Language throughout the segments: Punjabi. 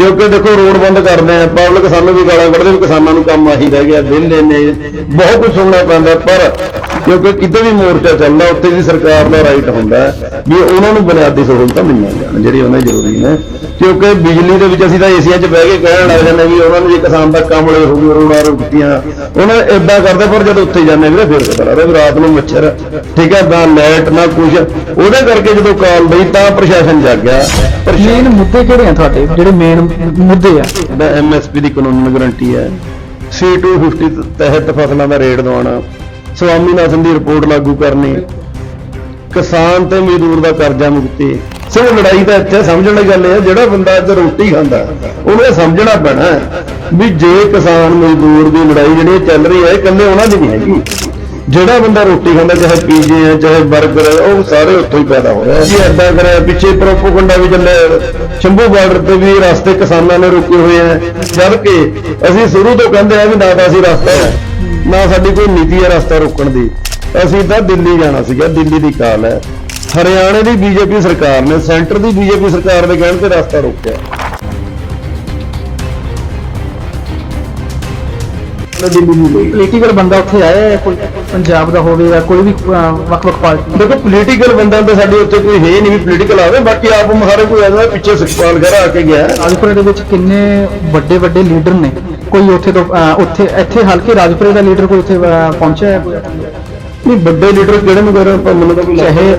ਕਿਉਂਕਿ ਦੇਖੋ ਰੋਡ ਬੰਦ ਕਰਦੇ ਆ, ਪਬਲਿਕ ਸਾਨੂੰ ਵੀ ਗਾਲਾਂ ਕੱਢਦੇ ਵੀ ਕਿਸਾਨਾਂ ਨੂੰ ਕੰਮ ਆਹੀ ਰਹਿ ਗਿਆ ਵਿਹਲੇ ਨੇ ਬਹੁਤ ਕੁਝ ਸੁਣਨਾ ਪੈਂਦਾ, ਪਰ ਕਿਉਂਕਿ ਕਿਤੇ ਵੀ ਮੋਰਚਾ ਚੱਲਦਾ ਉੱਥੇ ਵੀ ਸਰਕਾਰ ਦਾ ਰਾਈਟ ਹੁੰਦਾ ਵੀ ਉਹਨਾਂ ਨੂੰ ਬੁਨਿਆਦੀ ਸਹੂਲਤਾਂ ਮਿਲੀਆਂ ਜਾਣ ਜਿਹੜੀ ਉਹਨਾਂ ਜ਼ਰੂਰੀ ਨੇ। ਕਿਉਂਕਿ ਬਿਜਲੀ ਦੇ ਵਿੱਚ ਅਸੀਂ ਤਾਂ ਏਸੀਆਂ 'ਚ ਬਹਿ ਕੇ ਕਹਿਣ ਲੱਗ ਜਾਂਦੇ ਵੀ ਉਹਨਾਂ ਨੂੰ ਜੇ ਕਿਸਾਨ ਦਾ ਕੰਮ ਲੈ ਹੋ ਗਈ ਰੋੜਾ ਰੁਕਤੀਆਂ ਉਹਨਾਂ ਇਦਾਂ ਕਰਦੇ ਪਰ ਜਦੋਂ ਉੱਥੇ ਜਾਂਦੇ ਵੀਰੇ ਫਿਰ ਪਤਾ ਲੱਗਦਾ ਵੀ ਰਾਤ ਨੂੰ ਮੱਛਰ ਠੀਕ ਹੈ ਨਾ ਲਾਈਟ ਨਾ ਕੁਝ ਉਹਦੇ ਕਰਕੇ ਜਦੋਂ ਕਾਲ ਲਈ ਤਾਂ ਪ੍ਰਸ਼ਾਸਨ ਜਾਗ ਗਿਆ। ਪ੍ਰਸ਼ਾਸਨ ਮੇਨ ਮੁੱਦੇ ਕਿਹੜੇ ਆ ਤੁਹਾਡੇ? ਜਿਹੜੇ ਮੇਨ ਮੁੱਦੇ ਆ। ਐਮਐਸਪੀ ਦੀ ਕਾਨੂੰਨ ਗਰੰਟੀ ਹੈ। C250 ਤਹਿਤ ਫਸਲਾਂ ਦਾ ਰੇਟ ਦਵਾਉਣਾ। ਸਵਾਮੀਨਾਥਨ ਦੀ ਰਿਪੋਰਟ ਲਾਗੂ ਕਰਨੀ। ਕਿਸਾਨ ਤੇ ਮਜ਼ਦੂਰ ਦਾ ਕਰਜ਼ਾ ਮੁਕਤੀ। ਸੋ ਲੜਾਈ ਤਾਂ ਇੱਥੇ ਸਮਝਣ ਵਾਲੀ ਗੱਲ ਇਹ ਹੈ, ਜਿਹੜਾ ਬੰਦਾ ਅੱਜ ਰੋਟੀ ਖਾਂਦਾ, ਉਹਨੇ ਸਮਝਣਾ ਪੈਣਾ ਵੀ ਜੇ ਕਿਸਾਨ, ਮਜ਼ਦੂਰ ਦੀ ਲੜਾਈ ਜਿਹੜੀ ਚੱਲ ਰਹੀ ਹੈ, ਇਹ ਇਕੱਲੇ ਉਹਨਾਂ ਦੀ ਨਹੀਂ ਹੈਗੀ। ਜਿਹੜਾ ਬੰਦਾ ਰੋਟੀ ਖਾਂਦਾ, ਚਾਹੇ ਪੀਜੇ ਹੈ, ਚਾਹੇ 버ਗਰ ਹੈ, ਉਹ ਸਾਰੇ ਉੱਥੋਂ ਹੀ ਪੈਦਾ ਹੋ ਰਹੇ ਜੀ ਐਦਾਂ ਕਰਿਆ, ਪਿੱਛੇ ਪ੍ਰੋਪੋਗੰਡਾ ਵੀ ਚੱਲਿਆ। ਸ਼ੰਭੂ ਬਾਰਡਰ ਤੇ ਵੀ ਰਸਤੇ ਕਿਸਾਨਾਂ ਨੇ ਰੁਕੇ ਹੋਏ ਆ ਜਦ ਕਿ ਅਸੀਂ ਸ਼ੁਰੂ ਤੋਂ ਕਹਿੰਦੇ ਆ ਵੀ ਨਾ ਤਾਂ ਅਸੀਂ ਰਸਤਾ ਨਾ ਸਾਡੀ ਕੋਈ ਨੀਤੀ ਹੈ ਰਸਤਾ ਰੋਕਣ ਦੀ। ਅਸੀਂ ਤਾਂ ਦਿੱਲੀ ਜਾਣਾ ਸੀਗਾ, ਦਿੱਲੀ ਦੀ ਕਾਲ ਹੈ। ਹਰਿਆਣੇ ਦੀ ਬੀਜੇਪੀ ਸਰਕਾਰ ਨੇ, ਸੈਂਟਰ ਦੀ ਬੀਜੇਪੀ ਸਰਕਾਰ ਦੇ ਕਹਿਣ ਤੇ ਰਸਤਾ ਰੋਕਿਆ। ਦਿੱਲੀ ਲਈ ਪੋਲੀਟੀਕਲ ਬੰਦਾ ਉੱਥੇ ਆਇਆ ਹੈ ਕੋਈ ਪੰਜਾਬ ਦਾ ਹੋਵੇ ਜਾਂ ਕੋਈ ਵੀ ਅਹ, ਵੱਖ-ਵੱਖ ਪਾਰਟੀ ਦੇਖੋ ਪੋਲੀਟੀਕਲ ਬੰਦਾ ਤਾਂ ਸਾਡੇ ਉੱਤੇ ਕੋਈ ਹੈ ਨਹੀਂ ਵੀ ਪੋਲੀਟੀਕਲ ਆਵੇ ਬਾਕੀ ਆਪ ਮਹਾਰੇ ਕੋਈ ਆਦਾ ਪਿੱਛੇ ਸੁਖਪਾਲ ਖਹਿਰਾ ਆ ਕੇ ਗਿਆ। ਰਾਜਪੁਰੇ ਦੇ ਵਿੱਚ ਕਿੰਨੇ ਵੱਡੇ ਵੱਡੇ ਲੀਡਰ ਨੇ। ਕੋਈ ਉੱਥੇ ਤੋਂ ਅਹ, ਉੱਥੇ ਇੱਥੇ ਹਲਕੇ ਰਾਜਪੁਰੇ ਦਾ ਲੀਡਰ ਕੋਈ ਉੱਥੇ ਅਹ, ਪਹੁੰਚਿਆ ਹੈ? ਕੋਈ? ਨਹੀਂ ਵੱਡੇ ਲੀਡਰ ਕਿਹੜੇ ਨੂੰ? ਕਰ ਪਰ ਮੈਨੂੰ ਤਾਂ ਕੋਈ ਚਾਹੇ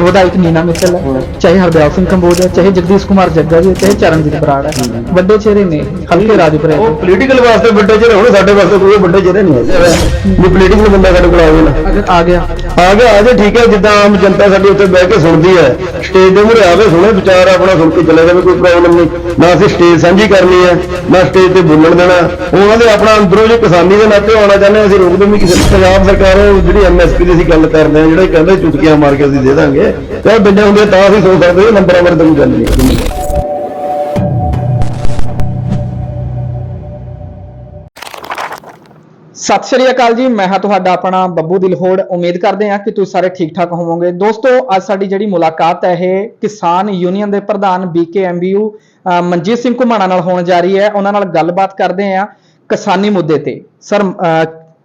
ਵਿਧਾਇਕ ਨੀਨਾ ਮਿੱਤਲ ਹੈ ਚਾਹੇ ਹਰਦਿਆਲ ਸਿੰਘ ਕੰਬੋਜ ਹੈ ਚਾਹੇ ਜਗਦੀਸ਼ ਕੁਮਾਰ ਜੱਗਾ ਜੀ ਹੈ, ਚਾਹੇ ਚਰਨਜੀਤ ਬਰਾੜ ਹੈ। ਵੱਡੇ ਚਿਹਰੇ ਨੇ ਹਲਕੇ ਰਾਜਪੁਰੇ ਉਹ ਪੋਲੀਟੀਕਲ ਵਾਸਤੇ ਵੱਡੇ ਜਿਹੜੇ ਹੁਣ ਸਾਡੇ ਵਾਸਤੇ ਕੋਈ ਵੱਡੇ ਜਿਹੜੇ ਨਹੀਂ ਹੈਗੇ। ਵੀ ਪੋਲੀਟੀਕਲ ਬੰਦਾ ਸਾਡੇ ਕੋਲ ਆਵੇ ਨਾ। ਆ ਗਿਆ। ਆ ਗਿਆ ਆ ਜੇ ਠੀਕ ਹੈ ਜਿੱਦਾਂ ਆਮ ਜਨਤਾ ਸਾਡੀ ਉੱਥੇ ਬਹਿ ਕੇ ਸੁਣਦੀ ਹੈ। ਸਟੇਜ ਦੇ ਮੂਹਰੇ ਆਵੇ ਸੁਣੇ ਵਿਚਾਰ ਆਪਣਾ ਸੁਣ ਕੇ ਚਲੇ ਜਾਵੇ ਕੋਈ ਪ੍ਰੋਬਲਮ ਨਹੀਂ। ਨਾ ਅਸੀਂ ਸਟੇਜ ਸਾਂਝੀ ਕਰਨੀ ਹੈ ਨਾ ਸਟੇਜ ਤੇ ਬੋਲਣ ਦੇਣਾ। ਉਹਨਾਂ ਦੇ ਆਪਣਾ ਅੰਦਰੋਂ ਜੇ ਕਿਸਾਨੀ ਦੇ ਨਾਤੇ ਆਉਣਾ ਚਾਹੁੰਦੇ ਹਾਂ, ਅਸੀਂ ਰੋਕਦੇ ਨਹੀਂ ਕਿਸੇ ਨੂੰ। ਪੰਜਾਬ ਸਰਕਾਰ ਜਿਹੜੀ ਐਮਐਸਪੀ ਦੀ ਅਸੀਂ ਗੱਲ ਕਰਦੇ ਹਾਂ, ਜਿਹੜੇ ਕਹਿੰਦੇ ਚੁਟਕੀਆਂ ਮਾਰ ਕੇ ਅਸੀਂ ਦੇ ਦਾਂਗੇ। ਤੇ ਉਹ ਹੁੰਦੇ ਤਾਂ ਅਸੀਂ ਸੋਚ ਸਕਦੇ ਨੰਬਰਾਂ ਬਾਰੇ ਤਾਂ ਗੱਲ ਨਹੀਂ। ਸਤਿ ਸ਼੍ਰੀ ਅਕਾਲ ਜੀ, ਮੈਂ ਹਾਂ ਤੁਹਾਡਾ ਆਪਣਾ ਬੱਬੂ ਦਿਲਹੋੜ। ਉਮੀਦ ਕਰਦੇ ਹਾਂ ਕਿ ਤੁਸੀਂ ਸਾਰੇ ਠੀਕ ਠਾਕ ਹੋਵੋਗੇ। ਦੋਸਤੋ, ਅੱਜ ਸਾਡੀ ਜਿਹੜੀ ਮੁਲਾਕਾਤ ਹੈ, ਇਹ ਕਿਸਾਨ ਯੂਨੀਅਨ ਦੇ ਪ੍ਰਧਾਨ ਬੀਕੇ ਐਮਬੀਯੂ ਮਨਜੀਤ ਸਿੰਘ ਘੁਮਾਣਾ ਨਾਲ ਹੋਣ ਜਾ ਰਹੀ ਹੈ। ਉਹਨਾਂ ਨਾਲ ਗੱਲਬਾਤ ਕਰਦੇ ਹਾਂ ਕਿਸਾਨੀ ਮੁੱਦੇ ਤੇ। ਸਰ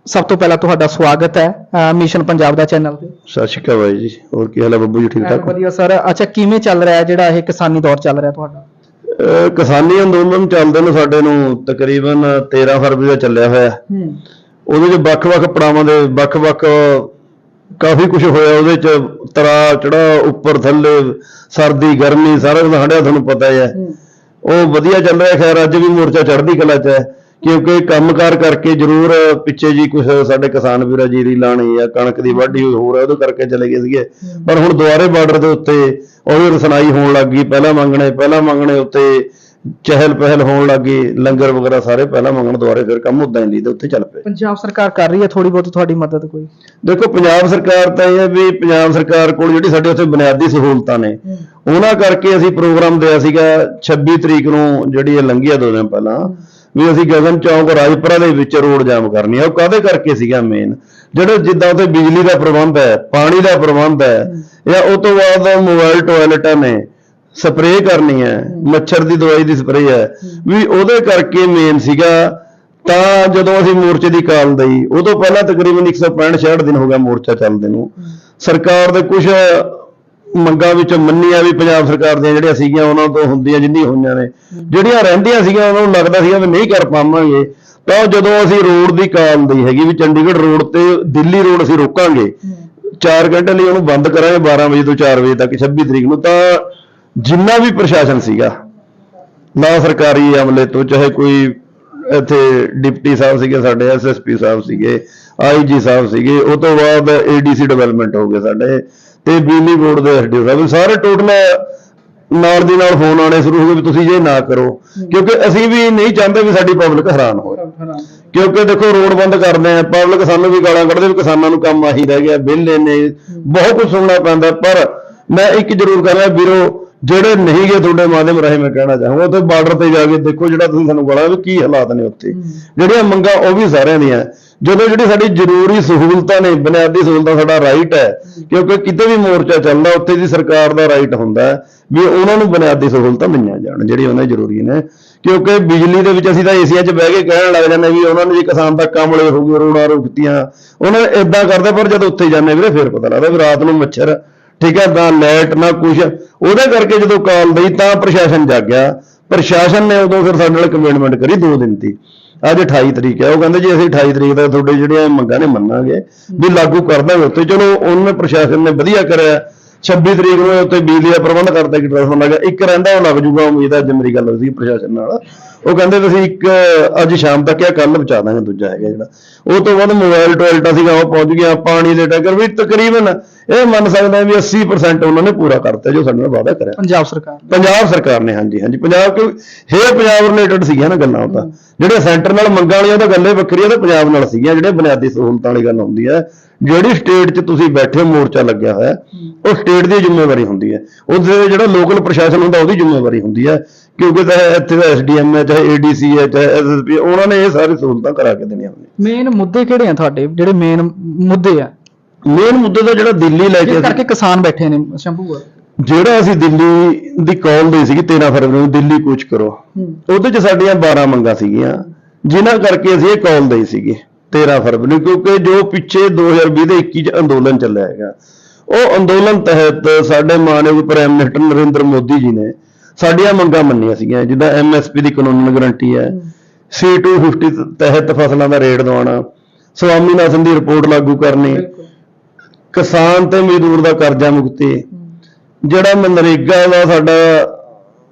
ਸਭ ਤੋਂ ਪਹਿਲਾਂ ਤੁਹਾਡਾ ਸਵਾਗਤ ਹੈ ਮਿਸ਼ਨ ਪੰਜਾਬ ਦਾ ਚੈਨਲ ਤੇ। ਸਤਿ ਸ਼੍ਰੀ ਅਕਾਲ ਬਾਈ ਜੀ ਹੋਰ ਕੀ ਹਾਲ ਹੈ ਬੱਬੂ ਜੀ ਠੀਕ ਠਾਕ? ਵਧੀਆ ਸਰ। ਅੱਛਾ ਕਿਵੇਂ ਚੱਲ ਰਿਹਾ ਹੈ ਜਿਹੜਾ ਇਹ ਕਿਸਾਨੀ ਦੌਰ ਚੱਲ ਰਿਹਾ ਤੁਹਾਡਾ? ਕਿਸਾਨੀ ਅੰਦੋਲਨ ਚੱਲਦੇ ਨੂੰ ਸਾਡੇ ਨੂੰ ਤਕਰੀਬਨ 13 ਫਰਵਰੀ ਦਾ ਚੱਲਿਆ ਹੋਇਆ। ਹੂੰ। ਉਹਦੇ ਚ ਵੱਖ-ਵੱਖ ਪੜਾਵਾਂ ਦੇ ਵੱਖ-ਵੱਖ ਕਾਫੀ ਕੁਝ ਹੋਇਆ ਉਹਦੇ ਚ ਤਰਾ ਚੜਾ ਉੱਪਰ ਥੱਲੇ ਸਰਦੀ ਗਰਮੀ ਸਾਰਾ ਕੁਝ ਹੰਡਿਆ ਤੁਹਾਨੂੰ ਪਤਾ ਹੀ। ਹੈ। ਉਹ ਵਧੀਆ ਚੱਲ ਰਿਹਾ ਖੈਰ ਅੱਜ ਵੀ ਮੋਰਚਾ ਚੜ੍ਹਦੀ ਕਲਾ ਚ ਹੈ। ਕਿਉਂਕਿ ਕੰਮਕਾਰ ਕਰਕੇ ਜ਼ਰੂਰ ਪਿੱਛੇ ਜੀ ਕੁਝ ਸਾਡੇ ਕਿਸਾਨ ਵੀਰਾ ਜੀਰੀ ਲਾਣੀ ਆ ਕਣਕ ਦੀ ਵਾਢੀ ਹੋਰ ਆ, ਉਹਦੇ ਕਰਕੇ ਚਲੇ ਗਏ ਸੀਗੇ। ਪਰ ਹੁਣ ਦੁਆਰੇ ਬਾਰਡਰ ਦੇ ਉੱਤੇ ਉਹਦੀ ਰਸਨਾਈ ਹੋਣ ਲੱਗ ਗਈ ਪਹਿਲਾਂ ਮੰਗਣੇ ਪਹਿਲਾਂ ਮੰਗਣੇ ਉੱਤੇ ਚਹਿਲ ਪਹਿਲ ਹੋਣ ਲੱਗ ਗਈ ਲੰਗਰ ਵਗੈਰਾ ਸਾਰੇ ਪਹਿਲਾਂ ਮੰਗਣ ਦੁਆਰੇ ਫਿਰ ਕੰਮ ਉਦਾਂ ਹੀ ਤੇ ਉੱਥੇ ਚੱਲ ਪਏ। ਪੰਜਾਬ ਸਰਕਾਰ ਕਰ ਰਹੀ ਹੈ ਥੋੜੀ ਬਹੁਤ ਤੁਹਾਡੀ ਮਦਦ ਕੋਈ? ਦੇਖੋ ਪੰਜਾਬ ਸਰਕਾਰ ਤਾਂ ਇਹ ਹੈ ਵੀ ਪੰਜਾਬ ਸਰਕਾਰ ਕੋਲ ਜਿਹੜੀ ਸਾਡੇ ਉੱਥੇ ਬੁਨਿਆਦੀ ਸਹੂਲਤਾਂ ਨੇ ਉਹਨਾਂ ਕਰਕੇ ਅਸੀਂ ਪ੍ਰੋਗਰਾਮ ਦਿਆ ਸੀਗਾ 26 ਤਰੀਕ ਨੂੰ ਜਿਹੜੀ ਇਹ ਲੰਘੀ ਆ ਦੋ ਦਿਨ ਪਹਿਲਾਂ। ਵੀ ਅਸੀਂ ਗਗਨ ਚੌਂਕ ਰਾਜਪੁਰਾ ਦੇ ਵਿੱਚ ਰੋਡ ਜਾਮ ਕਰਨੀ ਆ। ਉਹ ਕਾਹਦੇ ਕਰਕੇ ਸੀਗਾ ਮੇਨ ਜਿਹੜੇ ਜਿੱਦਾਂ ਉੱਥੇ ਬਿਜਲੀ ਦਾ ਪ੍ਰਬੰਧ ਹੈ, ਪਾਣੀ ਦਾ ਪ੍ਰਬੰਧ ਹੈ, ਜਾਂ ਉਹ ਤੋਂ ਬਾਅਦ ਮੋਬਾਈਲ ਟਾਇਲਟਾਂ ਨੇ ਸਪਰੇਅ ਕਰਨੀ ਹੈ, ਮੱਛਰ ਦੀ ਦਵਾਈ ਦੀ ਸਪਰੇਅ ਹੈ, ਵੀ ਉਹਦੇ ਕਰਕੇ ਮੇਨ ਸੀਗਾ। ਤਾਂ ਜਦੋਂ ਅਸੀਂ ਮੋਰਚੇ ਦੀ ਕਾਲ ਦਈ ਉਹ ਤੋਂ ਪਹਿਲਾਂ ਤਕਰੀਬਨ 165 66 ਦਿਨ ਹੋ ਗਿਆ ਮੋਰਚਾ ਚੱਲਦੇ ਨੂੰ। ਸਰਕਾਰ ਦੇ ਕੁਝ ਮੰਗਾਂ ਵਿੱਚ ਮੰਨੀਆਂ ਵੀ ਪੰਜਾਬ ਸਰਕਾਰ ਦੀਆਂ ਜਿਹੜੀਆਂ ਸੀਗੀਆਂ, ਉਹਨਾਂ ਤੋਂ ਹੁੰਦੀਆਂ ਜਿੰਨੀ ਹੋਈਆਂ ਨੇ। ਜਿਹੜੀਆਂ ਰਹਿੰਦੀਆਂ ਸੀਗੀਆਂ, ਉਹਨਾਂ ਨੂੰ ਲੱਗਦਾ ਸੀਗਾ ਵੀ ਨਹੀਂ ਕਰ ਪਾਵਾਂਗੇ। ਤਾਂ ਜਦੋਂ ਅਸੀਂ ਰੋਡ ਦੀ ਕਾਲ ਦੀ ਹੈਗੀ ਵੀ ਚੰਡੀਗੜ੍ਹ ਰੋਡ ਤੇ ਦਿੱਲੀ ਰੋਡ ਅਸੀਂ ਰੋਕਾਂਗੇ 4 ਘੰਟੇ ਲਈ ਉਹਨੂੰ ਬੰਦ ਕਰਾਂਗੇ 12 ਵਜੇ ਤੋਂ 4 ਵਜੇ ਤੱਕ 26 ਤਰੀਕ ਨੂੰ। ਤਾਂ ਜਿੰਨਾ ਵੀ ਪ੍ਰਸ਼ਾਸਨ ਸੀਗਾ, ਨਾ ਸਰਕਾਰੀ ਅਮਲੇ ਤੋਂ, ਚਾਹੇ ਕੋਈ ਇੱਥੇ ਡਿਪਟੀ ਸਾਹਿਬ ਸੀਗੇ, ਸਾਡੇ ਐਸਐਸਪੀ ਸਾਹਿਬ ਸੀਗੇ ਆਈਜੀ ਸਾਹਿਬ ਸੀਗੇ, ਉਹ ਤੋਂ ਬਾਅਦ ਏਡੀਸੀ ਡਿਵੈਲਪਮੈਂਟ ਹੋ ਗਏ ਸਾਡੇ। ਤੇ ਬਿਜਲੀ ਬੋਰਡ ਦੇ ਐਸਡੀਓ ਸਾਹਿਬ ਸਾਰੇ ਟੋਟਲ ਨਾਲ ਦੀ ਨਾਲ ਫੋਨ ਆਣੇ ਸ਼ੁਰੂ ਹੋ ਗਏ ਵੀ ਤੁਸੀਂ ਜੇ ਨਾ ਕਰੋ। ਕਿਉਂਕਿ ਅਸੀਂ ਵੀ ਨਹੀਂ ਚਾਹੁੰਦੇ ਵੀ ਸਾਡੀ ਪਬਲਿਕ ਹੈਰਾਨ ਹੋਵੇ ਕਿਉਂਕਿ ਦੇਖੋ ਰੋਡ ਬੰਦ ਕਰਦੇ ਆ ਪਬਲਿਕ ਸਾਨੂੰ ਵੀ ਗਾਲਾਂ ਕੱਢਦੇ ਵੀ ਕਿਸਾਨਾਂ ਨੂੰ ਕੰਮ ਆਹੀ ਰਹਿ ਗਿਆ ਵਿਹਲੇ ਨੇ ਬਹੁਤ ਕੁਝ ਸੁਣਨਾ ਪੈਂਦਾ। ਪਰ ਮੈਂ ਇੱਕ ਜ਼ਰੂਰ ਕਰ ਰਿਹਾ ਵੀਰੋ ਜਿਹੜੇ ਨਹੀਂ ਗਏ ਤੁਹਾਡੇ ਮਾਧਿਅਮ ਰਾਹੀਂ ਮੈਂ ਕਹਿਣਾ ਚਾਹੂੰਗਾ ਉੱਥੇ ਬਾਰਡਰ ਤੇ ਜਾ ਕੇ ਦੇਖੋ ਜਿਹੜਾ ਤੁਸੀਂ ਸਾਨੂੰ ਗਾਲਾਂ ਵੀ ਕੀ ਹਾਲਾਤ ਨੇ ਉੱਥੇ। ਜਿਹੜੀਆਂ ਮੰਗਾਂ ਉਹ ਵੀ ਸਾਰਿਆਂ ਦੀਆਂ। ਜਦੋਂ ਜਿਹੜੀ ਸਾਡੀ ਜ਼ਰੂਰੀ ਸਹੂਲਤਾਂ ਨੇ, ਬੁਨਿਆਦੀ ਸਹੂਲਤਾਂ ਸਾਡਾ ਰਾਈਟ ਹੈ, ਕਿਉਂਕਿ ਕਿਤੇ ਵੀ ਮੋਰਚਾ ਚੱਲਦਾ, ਉੱਥੇ ਦੀ ਸਰਕਾਰ ਦਾ ਰਾਈਟ ਹੁੰਦਾ ਵੀ ਉਹਨਾਂ ਨੂੰ ਬੁਨਿਆਦੀ ਸਹੂਲਤਾਂ ਮਿਲੀਆਂ ਜਾਣ ਜਿਹੜੀ ਉਹਨਾਂ ਜ਼ਰੂਰੀ ਨੇ। ਕਿਉਂਕਿ ਬਿਜਲੀ ਦੇ ਵਿੱਚ ਅਸੀਂ ਤਾਂ ਏਸੀਆਂ 'ਚ ਬਹਿ ਕੇ ਕਹਿਣ ਲੱਗ ਜਾਂਦੇ ਵੀ ਉਹਨਾਂ ਨੂੰ ਜੇ ਕਿਸਾਨ ਦਾ ਕਮਲੇ ਹੋ ਗਏ, ਰੋੜਾ ਰੁਕਤੀਆਂ। ਉਹਨਾਂ ਨੇ ਇਦਾਂ ਕਰਦੇ, ਪਰ ਜਦੋਂ ਉੱਥੇ ਜਾਂਦੇ ਵੀਰੇ, ਫਿਰ ਪਤਾ ਲੱਗਦਾ ਵੀ ਰਾਤ ਨੂੰ ਮੱਛਰ, ਠੀਕ ਹੈ, ਨਾ ਲਾਈਟ ਨਾ ਕੁਝ ਉਹਦੇ ਕਰਕੇ ਜਦੋਂ ਕਾਲ ਲਈ ਤਾਂ ਪ੍ਰਸ਼ਾਸਨ ਜਾਗਿਆ। ਪ੍ਰਸ਼ਾਸਨ ਨੇ ਉਦੋਂ ਫਿਰ ਸਾਡੇ ਨਾਲ ਕਮਿਟਮੈਂਟ ਕਰੀ ਦੋ ਦਿਨ ਦੀ। ਅੱਜ 28 ਤਰੀਕ ਹੈ। ਉਹ ਕਹਿੰਦੇ ਜੀ ਅਸੀਂ 28 ਤਰੀਕ ਤੱਕ ਤੁਹਾਡੇ ਜਿਹੜੀਆਂ ਮੰਗਾਂ ਨੇ ਮੰਨਾਂਗੇ ਵੀ ਲਾਗੂ ਕਰ ਦਾਂਗੇ ਉੱਤੇ ਚਲੋ, ਉਹਨੇ ਪ੍ਰਸ਼ਾਸਨ ਨੇ ਵਧੀਆ ਕਰਿਆ। 26 ਤਰੀਕ ਨੂੰ ਉੱਤੇ ਬਿਜਲੀ ਦਾ ਪ੍ਰਬੰਧ ਕਰਤਾ ਕਿ ਟ੍ਰਾਂਸਫਰ ਲੱਗਾ ਇੱਕ ਰਹਿੰਦਾ, ਉਹ ਲੱਗ ਜੂਗਾ। ਉਮੀਦ ਹੈ ਅੱਜ ਮੇਰੀ ਗੱਲ ਹੋਈ ਸੀ ਪ੍ਰਸ਼ਾਸਨ ਨਾਲ। ਉਹ ਕਹਿੰਦੇ ਅਸੀਂ ਇੱਕ ਅੱਜ ਸ਼ਾਮ ਤੱਕ ਜਾਂ ਕੱਲ ਪਹੁੰਚਾ ਦਾਂਗੇ ਦੂਜਾ ਹੈਗਾ ਜਿਹੜਾ। ਉਹ ਤੋਂ ਬਾਅਦ ਮੋਬਾਈਲ ਟੋਇਲਟਾ ਸੀਗਾ ਉਹ ਪਹੁੰਚ ਗਿਆ ਪਾਣੀ ਦੇ ਟੈਂਕਰ ਵੀ ਤਕਰੀਬਨ ਇਹ ਮੰਨ ਸਕਦੇ ਵੀ 80% ਉਹਨਾਂ ਨੇ ਪੂਰਾ ਕਰਤਾ ਜੋ ਸਾਡੇ ਨਾਲ ਵਾਅਦਾ ਕਰਿਆ। ਪੰਜਾਬ ਸਰਕਾਰ ਪੰਜਾਬ ਸਰਕਾਰ ਨੇ ਹਾਂਜੀ ਹਾਂਜੀ। ਪੰਜਾਬ ਕਿਉਂ ਹੇ ਪੰਜਾਬ ਰਿਲੇਟਡ ਸੀਗੀਆਂ ਨਾ ਗੱਲਾਂ ਉਹ ਤਾਂ। ਜਿਹੜੇ ਸੈਂਟਰ ਨਾਲ ਮੰਗਾਂ ਵਾਲੀਆਂ ਤਾਂ ਗੱਲੇ ਵੱਖਰੀਆਂ ਤਾਂ ਪੰਜਾਬ ਨਾਲ ਸੀਗੀਆਂ ਜਿਹੜੇ ਬੁਨਿਆਦੀ ਸਹੂਲਤਾਂ ਵਾਲੀ ਗੱਲ ਹੁੰਦੀ ਹੈ ਜਿਹੜੀ ਸਟੇਟ 'ਚ ਤੁਸੀਂ ਬੈਠੇ ਮੋਰਚਾ ਲੱਗਿਆ ਹੋਇਆ ਉਹ ਸਟੇਟ ਦੀ ਜ਼ਿੰਮੇਵਾਰੀ ਹੁੰਦੀ ਹੈ ਉਹਦੇ ਜਿਹੜਾ ਲੋਕਲ ਪ੍ਰਸ਼ਾਸਨ ਹੁੰਦਾ ਉਹਦੀ ਜ਼ਿੰਮੇਵਾਰੀ ਹੁੰਦੀ ਹੈ ਕਿਉਂਕਿ ਤਾਂ ਇੱਥੇ ਦਾ ਐਸਡੀਐਮ ਹੈ ਚਾਹੇ ਏਡੀਸੀ ਹੈ ਚਾਹੇ ਐਸਐਸਪੀ ਉਹਨਾਂ ਨੇ ਇਹ ਸਾਰੀ ਸਹੂਲਤਾਂ ਕਰਾ ਕੇ ਦੇਣੀਆਂ ਹੁੰਦੀਆਂ ਮੇਨ ਮੁੱਦੇ ਕਿਹੜੇ ਆ ਤੁਹਾਡੇ? ਜਿਹੜੇ ਮੇਨ ਮੁੱਦੇ ਆ? ਮੇਨ ਮੁੱਦਾ ਤਾਂ ਜਿਹੜਾ ਦਿੱਲੀ ਲੈ ਕੇ ਜਿਸ ਕਰਕੇ ਕਿਸਾਨ ਬੈਠੇ ਨੇ ਸ਼ੰਭੂ ਜਿਹੜਾ ਅਸੀਂ ਦਿੱਲੀ ਦੀ ਕਾਲ ਲਈ ਸੀਗੀ 13 ਫਰਵਰੀ ਨੂੰ ਦਿੱਲੀ ਕੂਚ ਕਰੋ। ਉਹਦੇ ਚ ਸਾਡੀਆਂ 12 ਮੰਗਾਂ ਸੀਗੀਆਂ ਜਿਨ੍ਹਾਂ ਕਰਕੇ ਅਸੀਂ ਇਹ ਕਾਲ ਦੇਈ ਸੀਗੀ 13 ਫਰਵਰੀ ਨੂੰ ਕਿਉਂਕਿ ਜੋ ਪਿੱਛੇ 2020 ਦੇ 21 ਚ ਅੰਦੋਲਨ ਚੱਲਿਆ ਹੈਗਾ। ਉਹ ਅੰਦੋਲਨ ਤਹਿਤ ਸਾਡੇ ਮਾਨਯੋਗ ਪ੍ਰਾਈਮ ਮਿਨਿਸਟਰ ਨਰਿੰਦਰ ਮੋਦੀ ਜੀ ਨੇ ਸਾਡੀਆਂ ਮੰਗਾਂ ਮੰਨੀਆਂ ਸੀਗੀਆਂ ਜਿੱਦਾਂ ਐਮਐਸਪੀ ਦੀ ਕਾਨੂੰਨ ਗਾਰੰਟੀ ਹੈ C250 ਤਹਿਤ ਫਸਲਾਂ ਦਾ ਰੇਟ ਦਵਾਉਣਾ ਸਵਾਮੀਨਾਥਨ ਦੀ ਰਿਪੋਰਟ ਲਾਗੂ ਕਰਨੀ ਕਿਸਾਨ ਤੇ ਮਜ਼ਦੂਰ ਦਾ ਕਰਜ਼ਾ ਮੁਕਤੀ। ਜਿਹੜਾ ਮਨਰੇਗਾ ਦਾ ਸਾਡਾ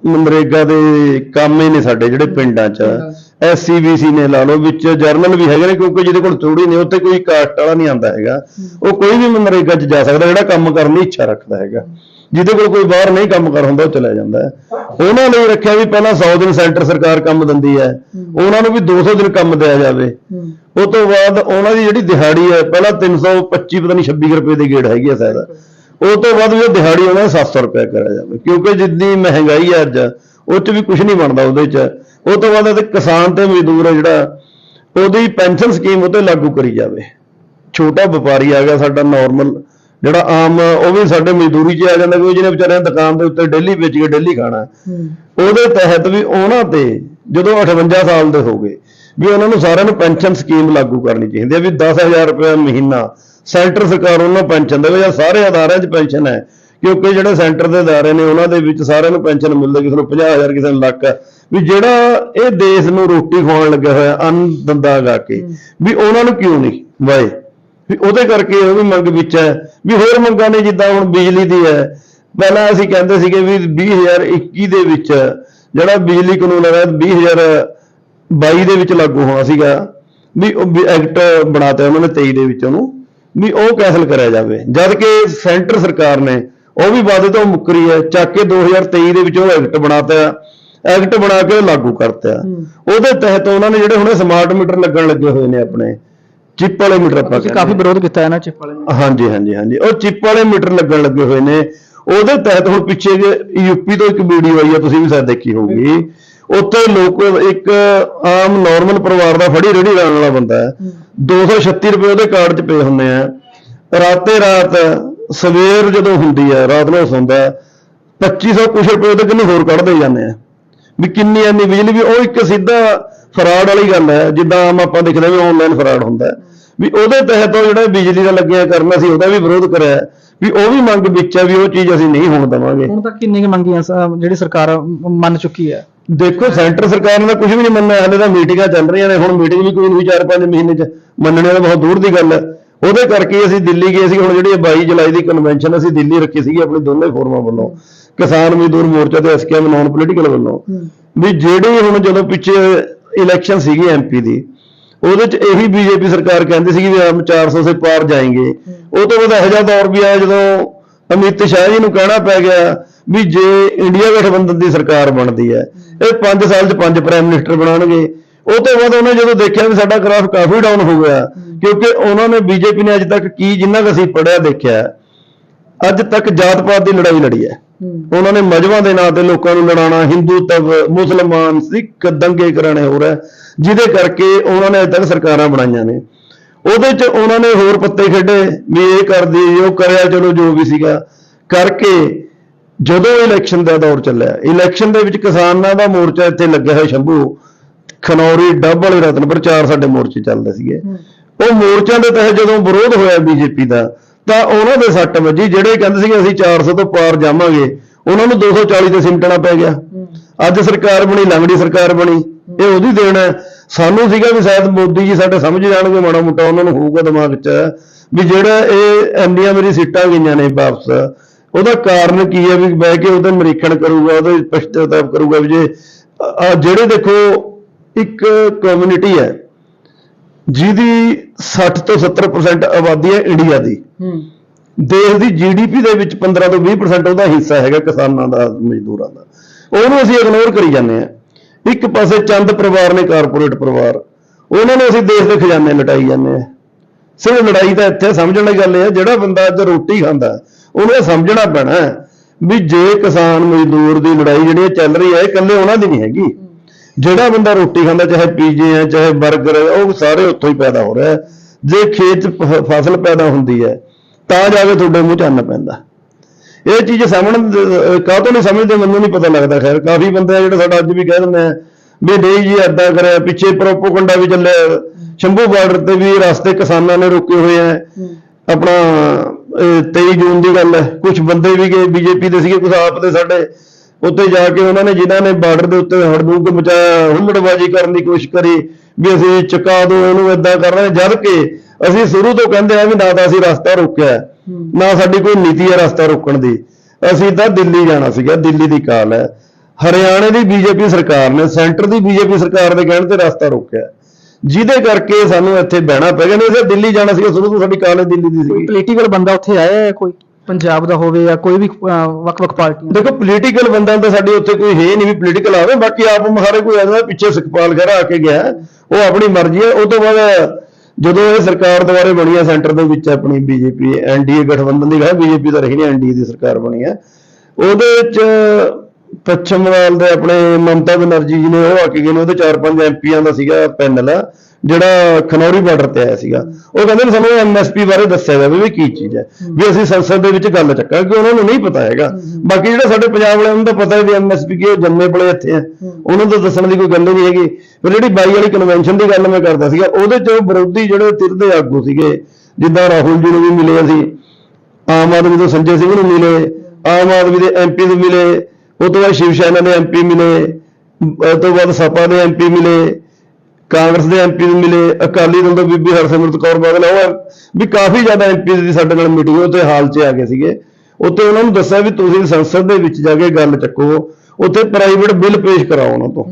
ਮਨਰੇਗਾ ਦੇ ਕੰਮ ਹੀ ਨੇ ਸਾਡੇ ਜਿਹੜੇ ਪਿੰਡਾਂ 'ਚ। ਐਸਸੀਬੀਸੀ ਨੇ ਲਾ ਲਓ ਵਿੱਚ ਜਰਨਲ ਵੀ ਹੈਗੇ ਨੇ ਕਿਉਂਕਿ ਜਿਹਦੇ ਕੋਲ ਥੋੜੀ ਨੇ ਉੱਥੇ ਕੋਈ ਕਾਸਟ ਵਾਲਾ ਨਹੀਂ ਆਂਦਾ ਹੈਗਾ। ਉਹ ਕੋਈ ਵੀ ਮਨਰੇਗਾ 'ਚ ਜਾ ਸਕਦਾ ਜਿਹੜਾ ਕੰਮ ਕਰਨ ਦੀ ਇੱਛਾ ਰੱਖਦਾ ਹੈਗਾ। ਜਿਹਦੇ ਕੋਲ ਕੋਈ ਬਾਹਰ ਨਹੀਂ ਕੰਮ ਕਰ ਹੁੰਦਾ, ਉਹ ਚਲਾ ਜਾਂਦਾ ਉਹਨਾਂ ਨੇ ਰੱਖਿਆ ਵੀ ਪਹਿਲਾਂ 100 ਦਿਨ ਸੈਂਟਰ ਸਰਕਾਰ ਕੰਮ ਦਿੰਦੀ ਹੈ। ਉਹਨਾਂ ਨੂੰ ਵੀ 200 ਦਿਨ ਕੰਮ ਦਿਆ ਜਾਵੇ। ਉਹ ਤੋਂ ਬਾਅਦ ਉਹਨਾਂ ਦੀ ਜਿਹੜੀ ਦਿਹਾੜੀ ਹੈ, ਪਹਿਲਾਂ 325 ਪਤਾ ਨਹੀਂ 26 ਰੁਪਏ ਦੀ ਗੇੜ ਹੈਗੀ ਹੈ ਸ਼ਾਇਦ। ਉਹ ਤੋਂ ਬਾਅਦ ਵੀ ਉਹ ਦਿਹਾੜੀ ਉਹਨਾਂ ਦਾ 700 ਰੁਪਏ ਕਰਿਆ ਜਾਵੇ। ਕਿਉਂਕਿ ਜਿੰਨੀ ਮਹਿੰਗਾਈ ਹੈ ਅੱਜ, ਉਹ 'ਚ ਵੀ ਕੁਝ ਨਹੀਂ ਬਣਦਾ ਉਹਦੇ 'ਚ। ਉਹ ਤੋਂ ਬਾਅਦ ਇਹਦੇ ਕਿਸਾਨ ਤੇ ਮਜ਼ਦੂਰ ਹੈ ਜਿਹੜਾ, ਉਹਦੀ ਪੈਨਸ਼ਨ ਸਕੀਮ ਉਹ ਲਾਗੂ ਕਰੀ ਜਾਵੇ। ਛੋਟਾ ਵਪਾਰੀ ਆ ਗਿਆ ਸਾਡਾ ਨਾਰਮਲ ਜਿਹੜਾ ਆਮ ਉਹ ਵੀ ਸਾਡੇ ਮਜ਼ਦੂਰੀ 'ਚ ਆ ਜਾਂਦਾ ਕੋਈ ਜਿਹਨੇ ਵਿਚਾਰਿਆਂ ਦੁਕਾਨ ਦੇ ਉੱਤੇ ਡੇਲੀ ਵੇਚ ਕੇ ਡੇਲੀ ਖਾਣਾ। ਉਹਦੇ ਤਹਿਤ ਵੀ ਉਹਨਾਂ ਤੇ ਜਦੋਂ 58 ਸਾਲ ਦੇ ਹੋ ਗਏ ਵੀ ਉਹਨਾਂ ਨੂੰ ਸਾਰਿਆਂ ਨੂੰ ਪੈਨਸ਼ਨ ਸਕੀਮ ਲਾਗੂ ਕਰਨੀ ਚਾਹੀਦੀ ਹੈ ਵੀ 10000 ਰੁਪਏ ਮਹੀਨਾ। ਸੈਂਟਰ ਸਰਕਾਰ ਉਹਨਾਂ ਨੂੰ ਪੈਨਸ਼ਨ ਦੇਵੇ ਜਾਂ ਸਾਰੇ ਅਦਾਰਿਆਂ 'ਚ ਪੈਨਸ਼ਨ ਹੈ ਕਿਉਂਕਿ ਜਿਹੜੇ ਸੈਂਟਰ ਦੇ ਅਦਾਰੇ ਨੇ ਉਹਨਾਂ ਦੇ ਵਿੱਚ ਸਾਰਿਆਂ ਨੂੰ ਪੈਨਸ਼ਨ ਮਿਲਦੀ ਕਿਸੇ ਨੂੰ 50000 ਕਿਸੇ ਨੂੰ ਲੱਖ। ਵੀ ਜਿਹੜਾ ਇਹ ਦੇਸ਼ ਨੂੰ ਰੋਟੀ ਖਵਾਉਣ ਲੱਗਿਆ ਹੋਇਆ ਅੰਨ ਦੰਦਾ ਗਾ ਕੇ ਵੀ ਉਹਨਾਂ ਨੂੰ ਕਿਉਂ ਨਹੀਂ? ਵਾਏ। ਵੀ ਉਹਦੇ ਕਰਕੇ ਉਹ ਵੀ ਮੰਗ ਵਿੱਚ ਹੈ ਵੀ ਹੋਰ ਮੰਗਾਂ ਨੇ ਜਿੱਦਾਂ ਹੁਣ ਬਿਜਲੀ ਦੀ ਹੈ। ਪਹਿਲਾਂ ਅਸੀਂ ਕਹਿੰਦੇ ਸੀਗੇ ਵੀ 2021 ਦੇ ਵਿੱਚ ਜਿਹੜਾ ਬਿਜਲੀ ਕਾਨੂੰਨ ਹੈ 2022 ਦੇ ਵਿੱਚ ਲਾਗੂ ਹੋਣਾ ਸੀਗਾ ਵੀ ਉਹ ਐਕਟ ਬਣਾਤਾ ਉਹਨਾਂ ਨੇ 23 ਦੇ ਵਿੱਚ ਉਹਨੂੰ ਵੀ ਉਹ ਕੈਨਸਲ ਕਰਿਆ ਜਾਵੇ। ਜਦ ਕਿ ਸੈਂਟਰ ਸਰਕਾਰ ਨੇ ਉਹ ਵੀ ਵਾਅਦੇ ਤੋਂ ਮੁੱਕਰੀ ਹੈ ਚੱਕ ਕੇ 2023 ਦੇ ਵਿੱਚ ਉਹ ਐਕਟ ਬਣਾਤਾ ਐਕਟ ਬਣਾ ਕੇ ਲਾਗੂ ਕਰਤਾ। ਉਹਦੇ ਤਹਿਤ ਉਹਨਾਂ ਨੇ ਜਿਹੜੇ ਹੁਣੇ ਸਮਾਰਟ ਮੀਟਰ ਲੱਗਣ ਲੱਗੇ ਹੋਏ ਨੇ ਆਪਣੇ ਚਿੱਪ ਵਾਲੇ ਮੀਟਰ ਆਪਾਂ ਤੁਸੀਂ ਕਾਫੀ ਵਿਰੋਧ ਕੀਤਾ ਇਹਨਾਂ ਚਿੱਪ ਵਾਲੇ ਨੇ ਹਾਂਜੀ ਹਾਂਜੀ ਹਾਂਜੀ। ਉਹ ਚਿੱਪ ਵਾਲੇ ਮੀਟਰ ਲੱਗਣ ਲੱਗੇ ਹੋਏ ਨੇ। ਉਹਦੇ ਤਹਿਤ ਹੁਣ ਪਿੱਛੇ ਯੂਪੀ ਤੋਂ ਇੱਕ ਵੀਡੀਓ ਆਈ ਆ ਤੁਸੀਂ ਵੀ ਸ਼ਾਇਦ ਦੇਖੀ ਹੋਊਗੀ। ਉੱਥੇ ਲੋਕ ਇੱਕ ਆਮ ਨਾਰਮਲ ਪਰਿਵਾਰ ਦਾ ਫੜੀ ਰੇੜੀ ਲਾਉਣ ਵਾਲਾ ਬੰਦਾ ਹੈ। 236 ਰੁਪਏ ਉਹਦੇ ਕਾਰਡ 'ਚ ਪਏ ਹੁੰਦੇ ਆ। ਰਾਤੇ ਰਾਤ ਸਵੇਰ ਜਦੋਂ ਹੁੰਦੀ ਹੈ ਰਾਤ ਨੂੰ ਸੌਂਦਾ ਹੈ, 2500 ਕੁਛ ਰੁਪਏ ਉਹਦੇ ਕਿੰਨੇ ਹੋਰ ਕੱਢਦੇ ਜਾਂਦੇ ਆ। ਵੀ ਕਿੰਨੀ ਐਨੀ ਬਿਜਲੀ ਵੀ ਉਹ ਇੱਕ ਸਿੱਧਾ ਫਰਾਡ ਵਾਲੀ ਗੱਲ ਹੈ ਜਿੱਦਾਂ ਆਮ ਆਪਾਂ ਦੇਖਦੇ ਵੀ ਆਨਲਾਈਨ ਫਰਾਡ ਹੁੰਦਾ। ਵੀ ਉਹਦੇ ਤਹਿਤ ਉਹ ਜਿਹੜਾ ਬਿਜਲੀ ਦਾ ਲੱਗਿਆ ਕਰਨਾ ਸੀ ਉਹਦਾ ਵੀ ਵਿਰੋਧ ਕਰਿਆ। ਵੀ ਉਹ ਵੀ ਮੰਗ ਵਿੱਚ ਹੈ ਵੀ ਉਹ ਚੀਜ਼ ਅਸੀਂ ਨਹੀਂ ਹੋਣ ਦੇਵਾਂਗੇ। ਹੁਣ ਤੱਕ ਕਿੰਨੀ ਕੁ ਮੰਗੀਆਂ ਸ- ਜਿਹੜੀ ਸਰਕਾਰ ਮੰਨ ਚੁੱਕੀ ਹੈ? ਦੇਖੋ ਸੈਂਟਰ ਸਰਕਾਰ ਨੇ ਤਾਂ ਕੁਝ ਵੀ ਨਹੀਂ ਮੰਨਿਆ। ਹਾਲੇ ਤਾਂ ਮੀਟਿੰਗਾਂ ਚੱਲ ਰਹੀਆਂ ਨੇ। ਹੁਣ ਮੀਟਿੰਗ ਵੀ ਕੋਈ ਨਹੀਂ 4-5 ਮਹੀਨੇ ਚ ਮੰਨਣੇ ਤਾਂ ਬਹੁਤ ਦੂਰ ਦੀ ਗੱਲ ਹੈ। ਉਹਦੇ ਕਰਕੇ ਹੀ ਅਸੀਂ ਦਿੱਲੀ ਗਏ ਸੀ। ਹੁਣ ਜਿਹੜੀ 22 ਜੁਲਾਈ ਦੀ ਕਨਵੈਨਸ਼ਨ ਅਸੀਂ ਦਿੱਲੀ ਰੱਖੀ ਸੀਗੀ ਆਪਣੇ ਦੋਨੇ ਫੋਰਮਾਂ ਵੱਲੋਂ। ਕਿਸਾਨ ਮਜ਼ਦੂਰ ਮੋਰਚਾ ਤੇ ਐਸਕੇਐਮ ਨਾਨ ਪੋਲੀਟੀਕਲ ਵੱਲੋਂ। ਵੀ ਜਿਹੜੀ ਹੁਣ ਜਦੋਂ ਪਿੱਛੇ ਇਲੈਕਸ਼ਨ ਸੀਗੀ ਐਮਪੀ ਦੀ। ਉਹਦੇ ਚ ਇਹੀ ਬੀਜੇਪੀ ਸਰਕਾਰ ਕਹਿੰਦੀ ਸੀਗੀ ਵੀ ਹਮ 400 ਸੇ ਪਾਰ ਜਾਏਂਗੇ। ਉਹ ਤੋਂ ਬਾਅਦ ਇਹੋ ਜਿਹਾ ਦੌਰ ਵੀ ਆਇਆ ਜਦੋਂ ਅਮਿਤ ਸ਼ਾਹ ਜੀ ਨੂੰ ਕਹਿਣਾ ਪੈ ਗਿਆ ਵੀ ਜੇ ਇੰਡੀਆ ਗਠਬੰਧਨ ਦੀ ਸਰਕਾਰ ਬਣਦੀ ਹੈ ਇਹ 5 ਸਾਲ ਚ ਪੰਜ ਪ੍ਰਾਈਮ ਮਿਨਿਸਟਰ ਬਣਾਉਣਗੇ ਉਹ ਤੋਂ ਬਾਅਦ ਉਹਨੇ ਜਦੋਂ ਦੇਖਿਆ ਵੀ ਸਾਡਾ ਗ੍ਰਾਫ ਕਾਫੀ ਡਾਊਨ ਹੋ ਗਿਆ ਕਿਉਂਕਿ ਉਹਨਾਂ ਨੇ ਬੀਜੇਪੀ ਨੇ ਅੱਜ ਤੱਕ ਕੀ ਜਿੰਨਾ ਕੁ ਅਸੀਂ ਪੜਿਆ ਦੇਖਿਆ ਅੱਜ ਤੱਕ ਜਾਤ ਪਾਤ ਦੀ ਲੜਾਈ ਲੜੀ ਹੈ। ਉਹਨਾਂ ਨੇ ਮਜਬਾਂ ਦੇ ਨਾਂ ਤੇ ਲੋਕਾਂ ਨੂੰ ਲੜਾਉਣਾ ਹਿੰਦੂਤਵ ਮੁਸਲਮਾਨ ਸਿੱਖ ਦੰਗੇ ਕਰਾਣੇ ਹੋ ਰਿਹਾ ਜਿਹਦੇ ਕਰਕੇ ਉਹਨਾਂ ਨੇ ਅਜੇ ਤੱਕ ਸਰਕਾਰਾਂ ਬਣਾਈਆਂ ਨੇ। ਉਹਦੇ ਚ ਉਹਨਾਂ ਨੇ ਹੋਰ ਪੱਤੇ ਖੇਡੇ ਵੀ ਇਹ ਕਰਦੀ ਉਹ ਕਰਿਆ ਚਲੋ ਜੋ ਵੀ ਸੀਗਾ। ਕਰਕੇ ਜਦੋਂ ਇਲੈਕਸ਼ਨ ਦਾ ਦੌਰ ਚੱਲਿਆ ਇਲੈਕਸ਼ਨ ਦੇ ਵਿੱਚ ਕਿਸਾਨਾਂ ਦਾ ਮੋਰਚਾ ਇੱਥੇ ਲੱਗਿਆ ਹੋਇਆ ਸ਼ੰਭੂ। ਖਨੌਰੀ ਡੱਬ ਵਾਲੇ ਰਤਨਪੁਰ ਚਾਰ ਸਾਡੇ ਮੋਰਚੇ ਚੱਲਦੇ ਸੀਗੇ। ਉਹ ਮੋਰਚਿਆਂ ਦੇ ਤਹਿਤ ਜਦੋਂ ਵਿਰੋਧ ਹੋਇਆ ਬੀਜੇਪੀ ਦਾ ਤਾਂ ਉਹਨਾਂ ਦੇ ਸੱਟ ਵੱਜੀ ਜਿਹੜੇ ਕਹਿੰਦੇ ਸੀਗੇ ਅਸੀਂ 400 ਤੋਂ ਪਾਰ ਜਾਵਾਂਗੇ ਉਹਨਾਂ ਨੂੰ 240 ਤੇ ਸਿਮਟਣਾ ਪੈ ਗਿਆ। ਅੱਜ ਸਰਕਾਰ ਬਣੀ ਲੰਗੜੀ ਸਰਕਾਰ ਬਣੀ ਇਹ ਉਹਦੀ ਦੇਣ ਹੈ। ਸਾਨੂੰ ਸੀਗਾ ਵੀ ਸ਼ਾਇਦ ਮੋਦੀ ਜੀ ਸਾਡੇ ਸਮਝ ਜਾਣਗੇ ਮਾੜਾ ਮੋਟਾ ਉਹਨਾਂ ਨੂੰ ਹੋਊਗਾ ਦਿਮਾਗ 'ਚ ਵੀ ਜਿਹੜਾ ਇਹ ਇੰਨੀਆਂ ਮੇਰੀ ਸੀਟਾਂ ਗਈਆਂ ਨੇ ਵਾਪਸ ਉਹਦਾ ਕਾਰਨ ਕੀ ਹੈ ਵੀ ਬਹਿ ਕੇ ਉਹਦਾ ਨਿਰੀਖਣ ਕਰੂਗਾ ਉਹਦੇ ਪਛਤਾਪ ਕਰੂਗਾ ਵੀ ਜੇ ਜਿਹੜੇ ਦੇਖੋ ਇੱਕ ਕਮਿਊਨਿਟੀ ਹੈ ਜਿਹਦੀ 60 ਤੋਂ 70% ਆਬਾਦੀ ਹੈ ਇੰਡੀਆ ਦੀ। ਹੂੰ। ਦੇਸ਼ ਦੀ ਜੀਡੀਪੀ ਦੇ ਵਿੱਚ 15 ਤੋਂ 20% ਉਹਦਾ ਹਿੱਸਾ ਹੈਗਾ ਕਿਸਾਨਾਂ ਦਾ ਮਜ਼ਦੂਰਾਂ ਦਾ। ਉਹਨੂੰ ਅਸੀਂ ਇਗਨੋਰ ਕਰੀ ਜਾਂਦੇ ਆ ਇੱਕ ਪਾਸੇ ਚੰਦ ਪਰਿਵਾਰ ਨੇ ਕਾਰਪੋਰੇਟ ਪਰਿਵਾਰ। ਉਹਨਾਂ ਨੂੰ ਅਸੀਂ ਦੇਸ਼ ਦੇ ਖਜ਼ਾਨੇ ਲਟਾਈ ਜਾਂਦੇ ਆ ਸਿਰਫ ਲੜਾਈ ਤਾਂ ਇੱਥੇ ਸਮਝਣ ਦੀ ਗੱਲ ਇਹ ਹੈ ਜਿਹੜਾ ਬੰਦਾ ਅੱਜ ਰੋਟੀ ਖਾਂਦਾ ਉਹਨੂੰ ਇਹ ਸਮਝਣਾ ਪੈਣਾ ਵੀ ਜੇ ਕਿਸਾਨ ਮਜ਼ਦੂਰ ਦੀ ਲੜਾਈ ਜਿਹੜੀ ਚੱਲ ਰਹੀ ਹੈ ਇਹ ਇਕੱਲੇ ਉਹਨਾਂ ਦੀ ਨਹੀਂ ਹੈਗੀ। ਜਿਹੜਾ ਬੰਦਾ ਰੋਟੀ ਖਾਂਦਾ ਚਾਹੇ ਪੀਜੇ ਹੈ ਚਾਹੇ 버ਗਰ ਹੈ ਉਹ ਸਾਰੇ ਉੱਥੋਂ ਹੀ ਪੈਦਾ ਹੋ ਰਿਹਾ ਜੇ ਖੇਤ ਫਸਲ ਪੈਦਾ ਹੁੰਦੀ ਹੈ ਤਾਂ ਜਾ ਕੇ ਤੁਹਾਡੇ ਮੂੰਹ 'ਚ ਅੰਨ ਪੈਂਦਾ। ਇਹ ਚੀਜ਼ ਸਮਝਣ ਕਾਹ ਤੋਂ ਨਹੀਂ ਸਮਝਦੇ ਮੈਨੂੰ ਨਹੀਂ ਪਤਾ ਲੱਗਦਾ ਖੈਰ। ਕਾਫੀ ਬੰਦੇ ਆ ਜਿਹੜੇ ਸਾਡਾ ਅੱਜ ਵੀ ਕਹਿ ਦਿੰਦੇ ਆ ਵੀ ਨਹੀਂ ਜੀ ਏਦਾਂ ਕਰਿਆ ਪਿੱਛੇ ਪ੍ਰੋਪੋਗੰਡਾ ਵੀ ਚੱਲਿਆ। ਸ਼ੰਭੂ ਬਾਰਡਰ ਤੇ ਵੀ ਰਸਤੇ ਕਿਸਾਨਾਂ ਨੇ ਰੋਕੇ ਹੋਏ ਆ। ਆਪਣਾ ਇਹ 23 ਜੂਨ ਦੀ ਗੱਲ ਹੈ। ਕੁਝ ਬੰਦੇ ਵੀ ਗਏ ਬੀਜੇਪੀ ਦੇ ਸੀਗੇ ਕੁਝ ਆਪ ਦੇ ਸਾਡੇ ਉੱਤੇ ਜਾ ਕੇ ਉਹਨਾਂ ਨੇ ਜਿਨ੍ਹਾਂ ਨੇ ਬਾਰਡਰ ਦੇ ਉੱਤੇ ਹੜਦੂਕ ਮਚਾਇਆ ਹੁੱਲੜਬਾਜ਼ੀ ਕਰਨ ਦੀ ਕੋਸ਼ਿਸ਼ ਕਰੀ ਵੀ ਅਸੀਂ ਚੁਕਾ ਦੋ ਇਹਨੂੰ ਏਦਾਂ ਕਰ ਰਹੇ ਜਦ ਕਿ ਅਸੀਂ ਸ਼ੁਰੂ ਤੋਂ ਕਹਿੰਦੇ ਆ ਵੀ ਨਾ ਤਾਂ ਅਸੀਂ ਰਸਤਾ ਰੋਕਿਆ ਨਾ ਸਾਡੀ ਕੋਈ ਨੀਤੀ ਹੈ ਰਸਤਾ ਰੋਕਣ ਦੀ। ਅਸੀਂ ਤਾਂ ਦਿੱਲੀ ਜਾਣਾ ਸੀਗਾ ਦਿੱਲੀ ਦੀ ਕਾਲ ਹੈ। ਹਰਿਆਣੇ ਦੀ ਬੀਜੇਪੀ ਸਰਕਾਰ ਨੇ ਸੈਂਟਰ ਦੀ ਬੀਜੇਪੀ ਸਰਕਾਰ ਦੇ ਕਹਿਣ ਤੇ ਰਸਤਾ ਰੋਕਿਆ ਜਿਹਦੇ ਕਰਕੇ ਸਾਨੂੰ ਇੱਥੇ ਬਹਿਣਾ ਪੈ ਗਿਆ ਨਹੀਂ ਅਸੀਂ ਦਿੱਲੀ ਜਾਣਾ ਸੀਗਾ ਸ਼ੁਰੂ ਤੋਂ ਸਾਡੀ ਕਾਲ ਹੀ ਦਿੱਲੀ ਦੀ ਸੀਗੀ। ਪੋਲੀਟੀਕਲ ਬੰਦਾ ਉੱਥੇ ਆਇਆ ਹੈ ਕੋਈ? ਪੰਜਾਬ ਦਾ ਹੋਵੇ ਜਾਂ ਕੋਈ ਵੀ ਅਹ, ਵੱਖ-ਵੱਖ ਪਾਰਟੀਆਂ ਦਾ? ਦੇਖੋ ਪੋਲੀਟੀਕਲ ਬੰਦਾ ਤਾਂ ਸਾਡੇ ਉੱਥੇ ਕੋਈ ਹੈ ਨਹੀਂ ਵੀ ਪੋਲੀਟੀਕਲ ਆਵੇ ਬਾਕੀ ਆਪ ਸਾਰੇ ਕੋਈ ਆਦਾ ਪਿੱਛੇ ਸੁਖਪਾਲ ਖਹਿਰਾ ਆ ਕੇ ਗਿਆ ਉਹ ਆਪਣੀ ਮਰਜ਼ੀ ਹੈ। ਉਹ ਤੋਂ ਬਾਅਦ ਜਦੋਂ ਇਹ ਸਰਕਾਰ ਦੁਆਰੇ ਬਣੀ ਹੈ ਸੈਂਟਰ ਦੇ ਵਿੱਚ ਆਪਣੀ ਬੀਜੇਪੀ ਐਨਡੀਏ ਗਠਬੰਧਨ ਦੀ ਗੱਲ ਬੀਜੇਪੀ ਤਾਂ ਰਹੀ ਨਹੀਂ ਐਨਡੀਏ ਦੀ ਸਰਕਾਰ ਬਣੀ ਹੈ। ਉਹਦੇ ਵਿੱਚ ਪੱਛਮ ਬੰਗਾਲ ਦੇ ਆਪਣੇ ਮਮਤਾ ਬਨਰਜੀ ਜੀ ਨੇ ਉਹ ਆ ਕੇ ਗਏ ਨੇ ਉਹਦੇ ਚਾਰ ਪੰਜ ਐਮਪੀਆਂ ਦਾ ਸੀਗਾ ਪੈਨਲ। ਜਿਹੜਾ ਖਨੌਰੀ ਬਾਰਡਰ ਤੇ ਆਇਆ ਸੀਗਾ ਉਹ ਕਹਿੰਦੇ ਨੇ ਸਾਨੂੰ ਐਮਐਸਪੀ ਬਾਰੇ ਦੱਸਿਆ ਜਾਵੇ ਵੀ ਕੀ ਚੀਜ਼ ਹੈ। ਵੀ ਅਸੀਂ ਸੰਸਦ ਦੇ ਵਿੱਚ ਗੱਲ ਚੱਕਾਂਗੇ ਕਿ ਉਹਨਾਂ ਨੂੰ ਨਹੀਂ ਪਤਾ ਹੈਗਾ। ਬਾਕੀ ਜਿਹੜੇ ਸਾਡੇ ਪੰਜਾਬ ਵਾਲਿਆਂ ਨੂੰ ਤਾਂ ਪਤਾ ਹੈ ਵੀ ਐਮਐਸਪੀ ਕੀ ਹੈ, ਉਹ ਜੰਮੇ ਪਲੇ ਇੱਥੇ ਆ ਉਹਨਾਂ ਨੂੰ ਤਾਂ ਦੱਸਣ ਦੀ ਕੋਈ ਗੱਲ ਨਹੀਂ ਹੈਗੀ। ਪਰ ਜਿਹੜੀ 22 ਵਾਲੀ ਕਨਵੈਨਸ਼ਨ ਦੀ ਗੱਲ ਮੈਂ ਕਰਦਾ ਸੀਗਾ ਉਹਦੇ ਚ ਵਿਰੋਧੀ ਜਿਹੜੇ ਧਿਰ ਦੇ ਆਗੂ ਸੀਗੇ ਜਿੱਦਾਂ ਰਾਹੁਲ ਜੀ ਨੂੰ ਵੀ ਮਿਲੇ ਅਸੀਂ ਆਮ ਆਦਮੀ ਤੋਂ ਸੰਜੇ ਸਿੰਘ ਨੂੰ ਮਿਲੇ ਆਮ ਆਦਮੀ ਦੇ ਐਮਪੀ ਨੂੰ ਮਿਲੇ ਉਹ ਤੋਂ ਬਾਅਦ ਸ਼ਿਵ ਸੈਨਾ ਦੇ ਐਮਪੀ ਮਿਲੇ ਉਹ ਤੋਂ ਬਾਅਦ ਸਪਾ ਦੇ ਐਮਪੀ ਮਿਲੇ ਕਾਂਗਰਸ ਦੇ ਐਮਪੀ ਨੂੰ ਮਿਲੇ, ਅਕਾਲੀ ਦਲ ਤੋਂ ਬੀਬੀ ਹਰਸਿਮਰਤ ਕੌਰ ਬਾਦਲ, ਉਹ ਵੀ ਕਾਫੀ ਜ਼ਿਆਦਾ ਐਮਪੀ ਦੀ ਸਾਡੇ ਨਾਲ ਮੀਟਿੰਗ ਉੱਥੇ ਹਾਲ 'ਚ ਆ ਗਏ ਸੀਗੇ। ਉੱਥੇ ਉਹਨਾਂ ਨੂੰ ਦੱਸਿਆ ਵੀ ਤੁਸੀਂ ਸੰਸਦ ਦੇ ਵਿੱਚ ਜਾ ਕੇ ਗੱਲ ਚੱਕੋ, ਉੱਥੇ ਪ੍ਰਾਈਵੇਟ ਬਿੱਲ ਪੇਸ਼ ਕਰਾਓ ਉਹਨਾਂ ਤੋਂ।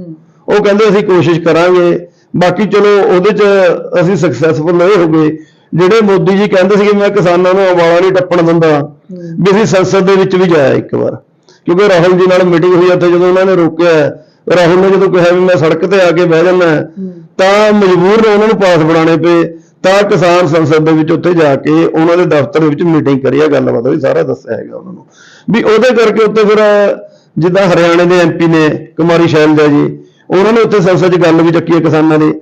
ਉਹ ਕਹਿੰਦੇ ਅਸੀਂ ਕੋਸ਼ਿਸ਼ ਕਰਾਂਗੇ, ਬਾਕੀ ਚਲੋ ਉਹਦੇ 'ਚ ਅਸੀਂ ਸਕਸੈਸਫੁਲ ਨਹੀਂ ਹੋ ਗਏ ਜਿਹੜੇ ਮੋਦੀ ਜੀ ਕਹਿੰਦੇ ਸੀਗੇ, ਮੈਂ ਕਿਸਾਨਾਂ ਨੂੰ ਅਵਾਲਾ ਨਹੀਂ ਟੱਪਣ ਦਿੰਦਾ, ਵੀ ਅਸੀਂ ਸੰਸਦ ਦੇ ਵਿੱਚ ਵੀ ਜਾਇਆ ਇੱਕ ਵਾਰ। ਕਿਉਂਕਿ ਰਾਹੁਲ ਜੀ ਨਾਲ ਮੀਟਿੰਗ ਹੋਈ ਉੱਥੇ ਜਦੋਂ ਉਹਨਾਂ ਨੇ ਰੋਕਿਆ ਰਾਹੁਲ ਨੇ ਜਦੋਂ ਕਿਹਾ ਵੀ ਮੈਂ ਸੜਕ ਤੇ ਆ ਕੇ ਬਹਿ ਜਾਣਾ ਤਾਂ ਮਜਬੂਰ ਨੇ ਉਹਨਾਂ ਨੂੰ ਪਾਸ ਬਣਾਉਣੇ ਪਏ ਤਾਂ ਕਿਸਾਨ ਸੰਸਦ ਦੇ ਵਿੱਚ ਉੱਥੇ ਜਾ ਕੇ ਉਹਨਾਂ ਦੇ ਦਫ਼ਤਰ ਦੇ ਵਿੱਚ ਮੀਟਿੰਗ ਕਰੀ ਆ ਗੱਲਬਾਤ ਹੋਈ ਸਾਰਾ ਦੱਸਿਆ ਹੈਗਾ ਉਹਨਾਂ ਨੂੰ। ਵੀ ਉਹਦੇ ਕਰਕੇ ਉੱਥੇ ਫਿਰ ਜਿੱਦਾਂ ਹਰਿਆਣੇ ਦੇ ਐਮਪੀ ਨੇ ਕੁਮਾਰੀ ਸ਼ੈਲਜਾ ਜੀ ਉਹਨਾਂ ਨੇ ਉੱਥੇ ਸੰਸਦ 'ਚ ਗੱਲ ਵੀ ਚੱਕੀ ਹੈ ਕਿਸਾਨਾਂ ਦੀ